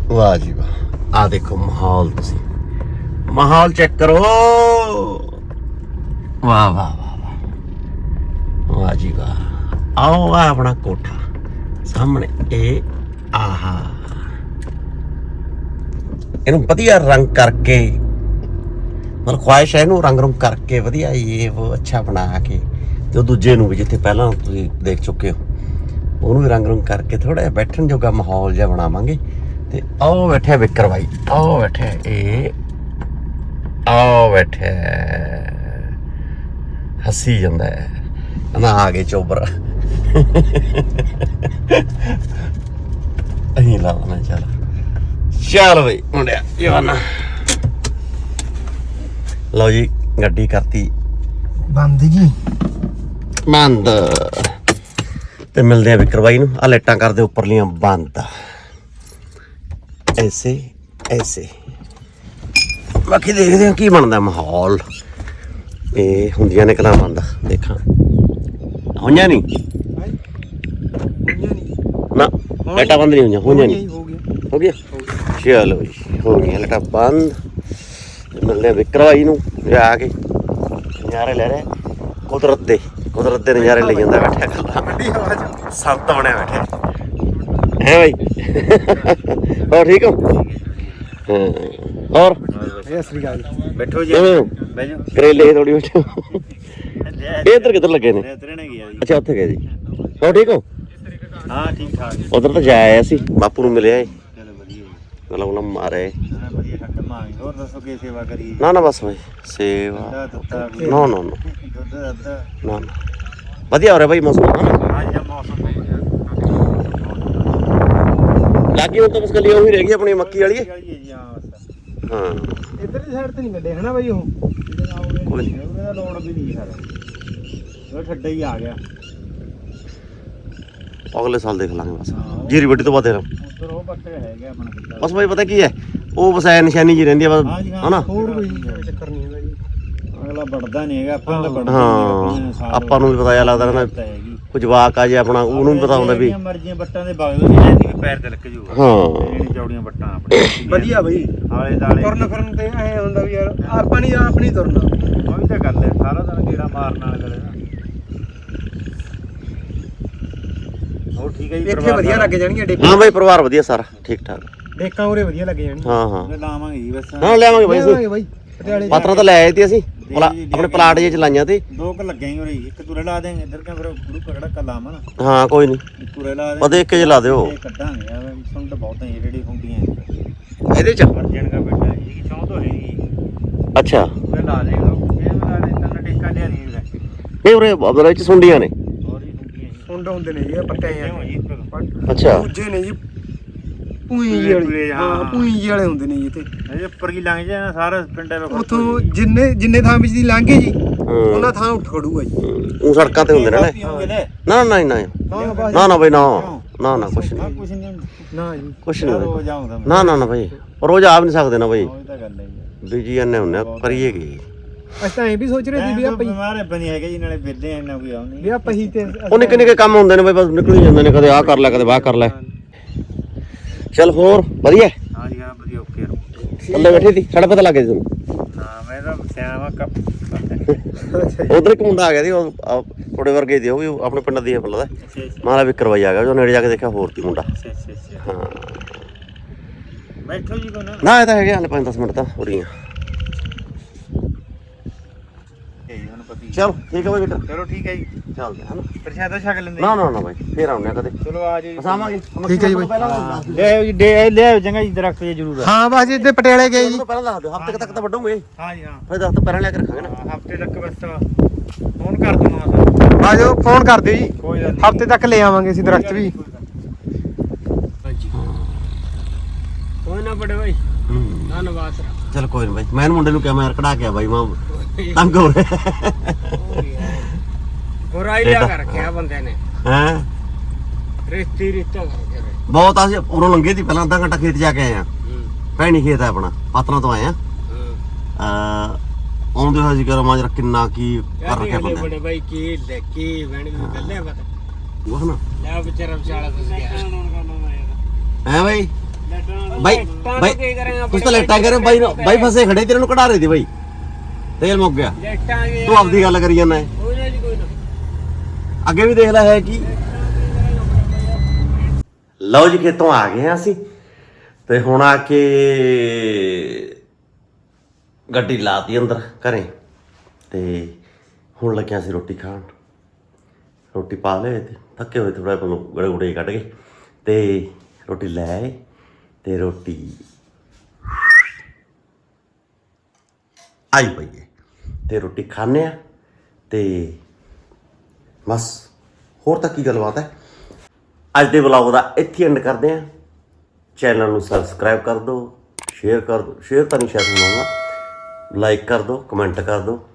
Speaker 2: ਵਾਹ ਜੀ ਵਾਹ ਆ ਦੇਖੋ ਮਾਹੌਲ ਤੁਸੀਂ ਮਾਹੌਲ ਚੈੱਕ ਕਰੋ ਵਾਹ ਵਾਹ ਵਾਹ ਵਾਹ ਵਾਹ ਜੀ ਵਾਹ ਆਓ ਆ ਆਪਣਾ ਕੋਠਾ ਸਾਹਮਣੇ ਇਹ ਆਹਾ ਇਹਨੂੰ ਵਧੀਆ ਰੰਗ ਕਰਕੇ, ਮਤਲਬ ਖੁਆਇਸ਼ ਹੈ ਇਹਨੂੰ ਰੰਗ ਰੰਗ ਕਰਕੇ ਵਧੀਆ ਇਹ ਉਹ ਅੱਛਾ ਬਣਾ ਕੇ, ਤੇ ਉਹ ਦੂਜੇ ਨੂੰ ਵੀ ਜਿੱਥੇ ਪਹਿਲਾਂ ਤੁਸੀਂ ਦੇਖ ਚੁੱਕੇ ਹੋ, ਉਹਨੂੰ ਵੀ ਰੰਗ ਰੰਗ ਕਰਕੇ ਥੋੜਾ ਜਿਹਾ ਬੈਠਣ ਜੋਗਾ ਮਾਹੌਲ ਜਿਹਾ ਬਣਾਵਾਂਗੇ। ਤੇ ਆਓ ਬੈਠਿਆ ਵਿਕਰ ਬਾਈ, ਆਓ ਬੈਠਿਆ ਇਹ, ਆਓ ਬੈਠਿਆ ਹੱਸੀ ਜਾਂਦਾ ਹੈ ਕਹਿੰਦਾ ਆ ਗਏ ਚੋਬਰ। ਅਹੀਂ ਲਾ ਚੱਲ। ਚੱਲ ਬਈ। ਮੁੰਡਿਆ ਜਵਾਨਾ ਲਓ ਜੀ ਗੱਡੀ ਕਰਤੀ।
Speaker 1: ਬੰਦ ਜੀ।
Speaker 2: ਬੰਦ। ਤੇ ਮਿਲਦੇ ਆ ਵਿਕਰ ਬਾਈ ਨੂੰ। ਆ ਲਾਈਟਾਂ ਕਰਦੇ ਉੱਪਰਲੀਆਂ ਬੰਦ। ਐਸੇ ਐਸੇ। ਬਾਕੀ ਦੇਖਦੇ ਹਾਂ ਕੀ ਬਣਦਾ ਮਾਹੌਲ। ਇਹ ਹੁੰਦੀਆਂ ਨਿਕਲਾਂ ਬੰਦ ਦੇਖਾਂ। ਹੋਈਆਂ ਨਹੀਂ? ਨਾ ਲਾਈਟਾਂ ਬੰਦ ਨਹੀਂ ਹੋਈਆਂ ਹੋਈਆਂ ਨਹੀਂ।
Speaker 1: ਹੋ ਗਿਆ
Speaker 2: ਹੋ ਗਿਆ? ਚਲੋ ਜੀ ਹੋ ਗਿਆ ਲਟਾ ਬੰਦ। ਮਿਲਦੇ ਆ ਵਿਕਰ ਭਾਈ ਨੂੰ ਜਾ ਕੇ ਨਜ਼ਾਰੇ ਲੈ ਰਿਹਾ ਕੁਦਰਤ ਦੇ ਕੁਦਰਤ ਦੇ ਨਜ਼ਾਰੇ ਲਈ ਜਾਂਦਾ ਬੈਠਾ ਗੱਲਾਂ
Speaker 1: ਵੱਡੀ ਆਵਾਜ਼
Speaker 2: ਸੰਤ ਬਣਿਆ ਬੈਠਾ ਹੈ ਭਾਈ ਹੋਰ ਠੀਕ ਹੋ? ਹਾਂ। ਹੋਰ?
Speaker 1: ਇਹ ਅਸਲੀ ਗੱਲ
Speaker 6: ਬੈਠੋ ਜੀ।
Speaker 2: ਹੋ?
Speaker 6: ਜਾਓ।
Speaker 2: ਕਰੇਲੇ ਥੋੜੀ ਬੈਠੇ ਹੋ। ਇਹ ਇੱਧਰ ਕਿੱਧਰ ਲੱਗੇ ਨੇ?
Speaker 6: ਉਤਰਣੇ ਗਿਆ ਜੀ।
Speaker 2: ਅੱਛਾ ਉੱਥੇ ਗਏ ਜੀ। ਹੋਰ ਠੀਕ ਹੋ?
Speaker 6: ਹਾਂ ਠੀਕ ਠਾਕ
Speaker 2: ਉਧਰ ਤਾਂ ਜਾ ਆਇਆ ਸੀ ਬਾਪੂ ਨੂੰ ਮਿਲਿਆ ਏ। ਗਲਮ ਮਾਰੇ
Speaker 6: ਹਾਂ ਵਧੀਆ ਠੱਡ ਮਾਂਗੇ ਹੋਰ ਦੱਸੋ ਕੀ ਸੇਵਾ ਕਰੀ
Speaker 2: ਨਾ ਨਾ ਬਸ ਭਾਈ ਸੇਵਾ। ਨਾ ਨਾ ਨਾ। ਨਾ ਨਾ। ਵਧੀਆ ਹੋ ਰਿਹਾ ਭਾਈ ਮੌਸਮ
Speaker 6: ਹਾਂ ਜੀ ਮੌਸਮ
Speaker 2: ਲਾਗੀ ਹੁਣ ਤਾਂ ਬਸ ਗੱਲੀ ਉਹੀ ਰਹਿ ਗਈ ਆਪਣੀ ਮੱਕੀ ਵਾਲੀ।
Speaker 6: ਹੈ ਜੀ ਹਾਂ ਬਸ।
Speaker 2: ਹਾਂ।
Speaker 1: ਇੱਧਰ ਦੀ ਸਾਈਡ ਤੇ ਨਹੀਂ ਗੱਡੇ ਹਨਾ ਬਾਈ ਉਹ?
Speaker 2: ਕੋਈ।
Speaker 6: ਉਹਦਾ ਲੋੜ ਵੀ ਨਹੀਂ ਸਰ। ਉਹ ਠੱਡਾ ਹੀ ਆ ਗਿਆ।
Speaker 2: ਅਗਲੇ ਸਾਲ ਦੇਖ ਲਾਂਗੇ ਬਸ। ਜੀਰੀ ਵੱਡੀ ਤੋਂ ਬਾਅਦ
Speaker 6: ਉਹ ਹੈਗਾ ਆਪਣਾ
Speaker 2: ਬਸ ਭਾਈ ਪਤਾ ਕੀ ਹੈ? ਉਹ ਬਸ ਐ ਨਿਸ਼ਾਨੀ ਜੀ ਰਹਿੰਦੀ ਆ ਬਸ
Speaker 6: ਹਾਂ ਜੀ, ਹਾਂ।
Speaker 2: ਹਨਾ?
Speaker 1: ਹੋਰ ਕੋਈ ਚੱਕਰ ਨਹੀਂ ਹੈਗਾ ਜੀ।
Speaker 6: ਅਗਲਾ ਵੜਦਾ ਨਹੀਂ ਹੈਗਾ ਆਪਾਂ ਤਾਂ ਵੜਦੇ
Speaker 2: ਹਾਂ ਆਪਾਂ ਨੂੰ ਵੀ ਪਤਾ ਲੱਗਦਾ ਰਹਿੰਦਾ ਕੁਝ ਜਵਾਕ ਆ ਜੇ ਆਪਣਾ ਉਹਨੂੰ ਵੀ ਪਤਾ ਹੁੰਦਾ ਵੀ
Speaker 6: ਮਰਜ਼ੀਆਂ ਬੱਟਾਂ ਦੇ ਵਗ ਦੋ ਐਂ ਨਹੀਂ ਵੀ ਪੈਰ ਤੇ ਲੱਗ ਜੂਗਾ
Speaker 2: ਹਾਂ।
Speaker 6: ਜਿਹੜੀ ਚੌੜੀਆਂ ਬੱਟਾਂ ਆਪਣੇ
Speaker 1: ਵਧੀਆ ਬਈ।
Speaker 6: ਆਲੇ ਦਾਲੇ।
Speaker 1: ਤੁਰਨ ਫਿਰਨ ਤੇ ਐ ਹੁੰਦਾ ਵੀ ਯਾਰ ਆਪਾਂ ਨਹੀਂ ਆਪ ਨਹੀਂ ਤੁਰਨਾ।
Speaker 6: ਉਹ ਵੀ ਤਾਂ ਗੱਲ ਹੈ ਸਾਰਾ ਦਿਨ ਗੇੜਾ ਮਾਰਨ ਵਾਲੇ ਗਲੇ ਦਾ ਉਹ ਠੀਕ ਹੈ ਜੀ
Speaker 1: ਇੱਥੇ ਵਧੀਆ ਲੱਗ ਜਾਣਗੀਆਂ ਡੇਕਾਂ।
Speaker 2: ਹਾਂ ਬਈ ਪਰਿਵਾਰ ਵਧੀਆ ਸਾਰਾ ਠੀਕ ਠਾਕ।
Speaker 1: ਡੇਕਾਂ ਉਰੇ ਵਧੀਆ ਲੱਗ ਜਾਣਗੀਆਂ।
Speaker 2: ਹਾਂ ਹਾਂ।
Speaker 6: ਉਹਨੇ ਲਾਵਾਂਗੇ ਜੀ ਬਸ।
Speaker 2: ਹਾਂ ਲਿਆਵਾਂਗੇ ਬਾਈ ਅਸੀਂ।
Speaker 1: ਲਿਆਵਾਂਗੇ ਬਾਈ। ਪਟਿਆਲੇ
Speaker 2: ਪਾਤਰਾਂ ਤਾਂ ਲੈ ਆਏ ਤੀ ਅਸੀਂ। ਪਲਾ- ਆਪਣੇ ਪਲਾਟ ਜੇ ਚਲਾਈਆਂ ਤੇ।
Speaker 6: ਦੋ ਕ ਲੱਗੇ ਹੀ ਹੋ ਰਹੀ ਇੱਕ ਤੁਰੇ ਲਾ ਦੇਂਗੇ ਇੱਧਰ ਕਾ ਫਿਰ ਗੁਰੂ ਪਕੜਾ ਕੱਲਾ ਮਨ
Speaker 2: ਹਾਂ ਕੋਈ ਨਹੀਂ
Speaker 6: ਇੱਕ ਤੁਰੇ ਲਾ ਦੇ
Speaker 2: ਪਤਾ ਇੱਕ ਜੇ ਲਾ ਦਿਓ।
Speaker 6: ਇਹ ਕੱਢਾਂਗੇ ਆ ਸੁੰਡ ਬਹੁਤ ਹੈ ਜਿਹੜੀ ਹੁੰਦੀਆਂ।
Speaker 2: ਇਹਦੇ ਚ?
Speaker 6: ਅਰਜਨ ਦਾ ਬੇਟਾ ਜੀ ਚਾਹ ਤੋਂ ਹੈਗੀ
Speaker 2: ਅੱਛਾ।
Speaker 6: ਉਹ ਲਾ ਦੇ ਇਹ ਲਾ ਦੇ ਤਨ ਟੇਕਾ ਲਿਆ ਨਹੀਂ
Speaker 2: ਇਹ ਉਰੇ ਅਬਦੁੱਲਾ ਚ ਸੁੰਡੀਆਂ ਨੇ
Speaker 6: ਹੋਰ ਹੀ ਹੁੰਦੀਆਂ ਜੀ
Speaker 1: ਸੁੰਡ ਹੁੰਦੇ ਨੇ ਇਹ ਪੱਟੇ
Speaker 6: ਜੀ
Speaker 2: ਅੱਛਾ।
Speaker 1: ਦੂਜੇ ਨੇ ਜੀ। ਪੂਈ ਜੀ ਵਾਲੇ। ਹਾਂ ਪੂਈ ਜੀ ਵਾਲੇ ਹੁੰਦੇ ਨੇ ਜੀ ਤੇ
Speaker 6: ਇਹ ਉੱਪਰ ਕੀ ਲੰਘ ਨਾ ਸਾਰਾ ਪਿੰਡਾਂ ਵਿੱਚ
Speaker 1: ਉਥੋਂ ਜਿੰਨੇ ਜਿੰਨੇ ਥਾਂ ਵਿੱਚ ਦੀ ਲੰਘੇ ਜੀ ਉਹਨਾਂ ਥਾਂ ਉੱਠ ਖੜੂਗਾ ਜੀ।
Speaker 2: ਉਹ ਸੜਕਾਂ ਤੇ ਹੁੰਦੇ ਨੇ ਨਾ। ਨਾ। ਨਾ ਨਾ ਨਾ ਨਾ। ਬਈ ਨਾ। ਨਾ ਨਾ ਕੁਛ
Speaker 6: ਆ
Speaker 2: ਨਹੀਂ
Speaker 6: ਕੁਛ ਨਹੀਂ
Speaker 1: ਨਾ ਜੀ।
Speaker 2: ਕੁਛ ਨਹੀਂ ਨਾ ਨਾ ਨਾ ਬਈ। ਰੋਜ਼ ਆ ਵੀ ਨਹੀਂ ਸਕਦੇ ਨਾ ਬਈ।
Speaker 6: ਉਹ ਤਾਂ ਗੱਲ ਹੈ ਜੀ
Speaker 2: ਬੀਜੀ ਐਨੇ ਹੁੰਨੇ ਆ, ਕਰੀਏ ਕੀ?
Speaker 1: ਅਸੀਂ ਤਾਂ ਐਂ ਵੀ ਸੋਚ ਰਹੇ ਸੀ ਵੀ
Speaker 6: ਵੀ
Speaker 1: ਆਪਾਂ
Speaker 6: ਬਿਮਾਰ ਬਣੀ ਹੈਗੇ ਜੀ ਨਾਲੇ ਬਿਰਦੇ ਆ ਨਾ ਕੋਈ ਆਉਣੀ
Speaker 1: ਵੀ ਆਪਾਂ ਹੀ ਤੇ
Speaker 2: ਉਹ ਨਿੱਕੇ ਨਿੱਕੇ ਕੰਮ ਹੁੰਦੇ ਨੇ ਬਈ ਬਸ ਨਿਕਲ ਹੀ ਜਾਂਦੇ ਨੇ ਕਦੇ ਆਹ ਕਰ ਲੈ ਕਦੇ ਵਾਹ ਕਰ ਲੈ। ਚੱਲ ਹੋਰ ਵਧੀਆ?
Speaker 6: ਹਾਂ ਜੀ ਹਾਂ ਵਧੀਆ ਓਕੇ
Speaker 2: ਥੱਲੇ ਬੈਠੀ ਸੀ ਸਾਡਾ ਪਤਾ ਲੱਗ ਗਿਆ ਤੈਨੂੰ।
Speaker 6: ਹਾਂ ਮੈਂ ਤਾਂ ਸਿਆਣਾ ਕੱਪ
Speaker 2: ਉਧਰ ਇੱਕ ਮੁੰਡਾ ਆ ਗਿਆ ਸੀ ਉਹ ਆ, ਤੁਹਾਡੇ ਵਰਗੇ ਦੀ ਉਹ ਵੀ ਆਪਣੇ ਪਿੰਡ ਦੀ ਹੈ ਬਲਦਾ
Speaker 6: ਅੱਛਾ ਅੱਛਾ।
Speaker 2: ਵਿਕਰ ਬਾਈ ਆ ਗਿਆ ਉਹ ਨੇੜੇ ਜਾ ਕੇ ਦੇਖਿਆ ਹੋਰ ਤੀ ਮੁੰਡਾ।
Speaker 6: ਅੱਛਾ ਅੱਛਾ ਅੱਛਾ।
Speaker 2: ਹਾਂ।
Speaker 6: ਬੈਠੋ ਜੀ ਕੋ ਨਾ।
Speaker 2: ਨਾ ਇਹ ਤਾਂ ਹੈਗੇ ਹਲੇ 5-10 ਮਿੰਟ ਤਾਂ ਹੋ ਰਹੀਆਂ
Speaker 6: ਇਹ ਹੁਣ ਪਤੀ
Speaker 2: ਚਲ ਠੀਕ ਹੈ ਬਾਈ ਵਿਕਰ
Speaker 6: ਚਲੋ ਠੀਕ ਹੈ ਜੀ।
Speaker 2: ਚੱਲਦੇ ਹਾਂ ਨਾ।
Speaker 6: ਪ੍ਰਸ਼ਾਦਾ ਛਕ ਲੈਂਦੇ।
Speaker 2: ਨਾ ਨਾ ਨਾ ਬਾਈ ਫੇਰ ਆਉਂਦੇ ਆ ਕਦੇ।
Speaker 6: ਚਲੋ ਆ ਜੀ।
Speaker 2: ਅਸਾਵਾਂਗੇ
Speaker 1: ਠੀਕ ਹੈ ਜੀ ਬਾਈ।
Speaker 6: ਲੈ ਆਓ ਜੀ ਡੇ ਲੈ ਆਓ ਚੰਗਾ ਜੀ ਦਰਖਤ ਇਹ ਜ਼ਰੂਰ। ਆ
Speaker 1: ਹਾਂ ਬਸ ਜਿੱਦੇ ਪਟਿਆਲੇ ਗਏ ਜੀ।
Speaker 2: ਪਹਿਲਾਂ ਦੱਸ ਦਿਓ ਹਫ਼ਤੇ ਤੱਕ ਤਾਂ ਵੱਢੂਗੇ।
Speaker 6: ਹਾਂ ਜੀ ਹਾਂ।
Speaker 2: ਫਿਰ ਦੱਸ ਤੋਂ ਪਹਿਲਾਂ ਲਿਆ ਕੇ ਰੱਖਾਂਗੇ ਨਾ।
Speaker 6: ਹਫ਼ਤੇ ਤੱਕ ਬਸ। ਫੋਨ ਕਰ ਦੂੰਗਾ ਸਰ
Speaker 1: ਆ ਜਾਓ ਫੋਨ ਕਰ ਦਿਓ ਜੀ।
Speaker 6: ਕੋਈ ਗੱਲ
Speaker 1: ਹਫ਼ਤੇ ਤੱਕ ਲੈ ਆਵਾਂਗੇ ਅਸੀਂ ਦਰਖਤ ਵੀ।
Speaker 4: ਕੋਈ ਨਾ। ਬੜੇ ਭਾਈ ਧੰਨਵਾਦ
Speaker 2: ਚਲ ਕੋਈ ਨਹੀਂ ਬਾਈ ਮੈਂ ਇਹਨੂੰ ਮੁੰਡੇ ਨੂੰ ਕਿਹਾ ਮੈਂ ਯਾਰ ਕਢਾ ਕੇ ਆ ਬਾਈ ਮਾਂ। ਤੰਗ ਹੋ ਰਿਹਾ।
Speaker 4: ਬੁਰਾਈ ਲਿਆ ਕਰ ਰੱਖਿਆ ਬੰਦੇ ਨੇ।
Speaker 2: ਹੈ?
Speaker 4: ਰਿਸ਼ਤੀ ਰਿਸ਼ਤਾ ਕਰਕੇ
Speaker 2: ਬਹੁਤ ਅਸੀਂ ਉਰੋਂ ਲੰਘੇ ਸੀ ਪਹਿਲਾਂ ਅੱਧਾ ਘੰਟਾ ਖੇਤ ਜਾ ਕੇ ਆਏ ਆ ਭੈਣੀ ਖੇਤ ਹੈ ਆਪਣਾ ਪਾਤਰਾਂ ਤੋਂ ਆਏ ਆ ਅ ਆਉਂਦੇ ਹੋਏ ਸੀ ਕਰ ਮਾਜਰਾ ਕਿੰਨਾ ਕੀ ਕਰ ਰੱਖਿਆ ਬੰਦੇ
Speaker 4: ਬੜੇ ਭਾਈ ਕੀ ਲੈ ਕੀ ਬਣ ਗਈ ਗੱਲੇ ਬਤਾ
Speaker 2: ਉਹ ਨਾ।
Speaker 4: ਲੈ ਵਿਚਾਰਾ ਵਿਚਾਲਾ ਫਸ ਗਿਆ
Speaker 2: ਹੈ ਬਾਈ? ਬਾਈ ਬਾਈ
Speaker 4: ਕੀ ਕਰਾਂਗਾ
Speaker 2: ਤੁਸੀਂ ਤਾਂ ਲੇਟਾ ਕਰੇ ਬਾਈ ਬਾਈ ਫਸੇ ਖੜੇ ਤੇਰੇ ਨੂੰ ਕਢਾ ਰਹੇ ਸੀ ਬਾਈ। ਤੇਲ ਮੁੱਕ ਗਿਆ। ਤੂੰ ਆਪਦੀ ਗੱਲ ਕਰੀ ਜਾਂਦਾ ਹੈ
Speaker 4: ਕੋਈ ਨਾ ਜੀ ਕੋਈ ਨਾ।
Speaker 2: ਅੱਗੇ ਵੀ ਦੇਖ ਲੈ ਹੈ ਕੀ। ਲਓ ਜੀ ਖੇਤੋਂ ਆ ਗਏ ਆ ਅਸੀਂ। ਤੇ ਹੁਣ ਆ ਕੇ ਗੱਡੀ ਲਾਤੀ ਅੰਦਰ ਘਰੇ। ਤੇ ਹੁਣ ਲੱਗਿਆ ਸੀ ਰੋਟੀ ਖਾਣ। ਰੋਟੀ ਪਾ ਲਏ ਤੇ ਥੱਕੇ ਹੋਏ ਥੋੜਾ ਕੋਲ ਗੜੇ ਗੁੜੇ ਕੱਢ ਕੇ ਤੇ ਰੋਟੀ ਲੈ ਆਏ ਤੇ ਰੋਟੀ ਆਈ ਪਈ ਹੈ ਤੇ ਰੋਟੀ ਖਾਣੇ ਆ ਤੇ ਬਸ। ਹੋਰ ਤਾਂ ਕੀ ਗੱਲਬਾਤ ਹੈ? ਅੱਜ ਦੇ ਵਲੌਗ ਦਾ ਇੱਥੇ ਐਂਡ ਕਰਦੇ ਹਾਂ। ਚੈਨਲ ਨੂੰ ਸਬਸਕ੍ਰਾਈਬ ਕਰ ਦਿਓ ਸ਼ੇਅਰ ਕਰ ਦਿਓ। ਸ਼ੇਅਰ ਤਾਂ ਨਹੀਂ ਸ਼ਾਇਦ ਹੋਣਾ ਲਾਈਕ ਕਰ ਦਿਓ ਕਮੈਂਟ ਕਰ ਦਿਓ।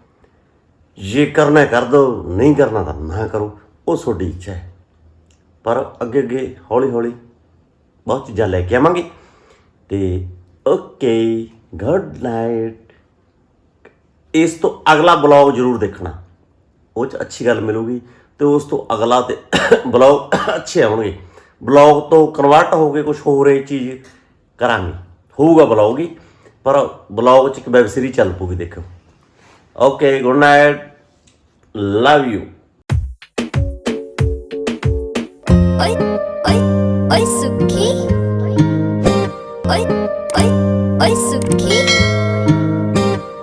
Speaker 2: ਜੇ ਕਰਨਾ ਕਰ ਦਿਓ, ਨਹੀਂ ਕਰਨਾ ਤਾਂ ਨਾ ਕਰੋ। ਉਹ ਤੁਹਾਡੀ ਇੱਛਾ ਹੈ। ਪਰ ਅੱਗੇ ਅੱਗੇ ਹੌਲੀ ਹੌਲੀ ਬਹੁਤ ਚੀਜ਼ਾਂ ਲੈ ਕੇ ਆਵਾਂਗੇ। ਤੇ ਓਕੇ ਗੁੱਡ ਨਾਈਟ ਇਸ ਤੋਂ ਅਗਲਾ ਬਲੌਗ ਜ਼ਰੂਰ ਦੇਖਣਾ। ਉਹ ਚ ਅੱਛੀ ਗੱਲ ਮਿਲੂਗੀ ਤੇ ਉਸ ਤੋਂ ਅਗਲਾ ਤੇ ਬਲੌਗ ਅੱਛੇ ਆਉਣਗੇ। ਬਲੌਗ ਤੋਂ ਕਨਵਰਟ ਹੋ ਕੇ ਕੁਝ ਹੋਰ ਇਹ ਚੀਜ਼ ਕਰਾਂਗੇ। ਹੋਊਗਾ ਬਲੌਗ ਹੀ ਪਰ ਬਲੌਗ ਚ ਇੱਕ ਵੈਬ ਸੀਰੀਜ਼ ਚੱਲ ਪੂਗੀ ਦੇਖੋ। Okay good night love you
Speaker 7: Oi, oi, oi, Suki. Oi, oi, oi, Suki.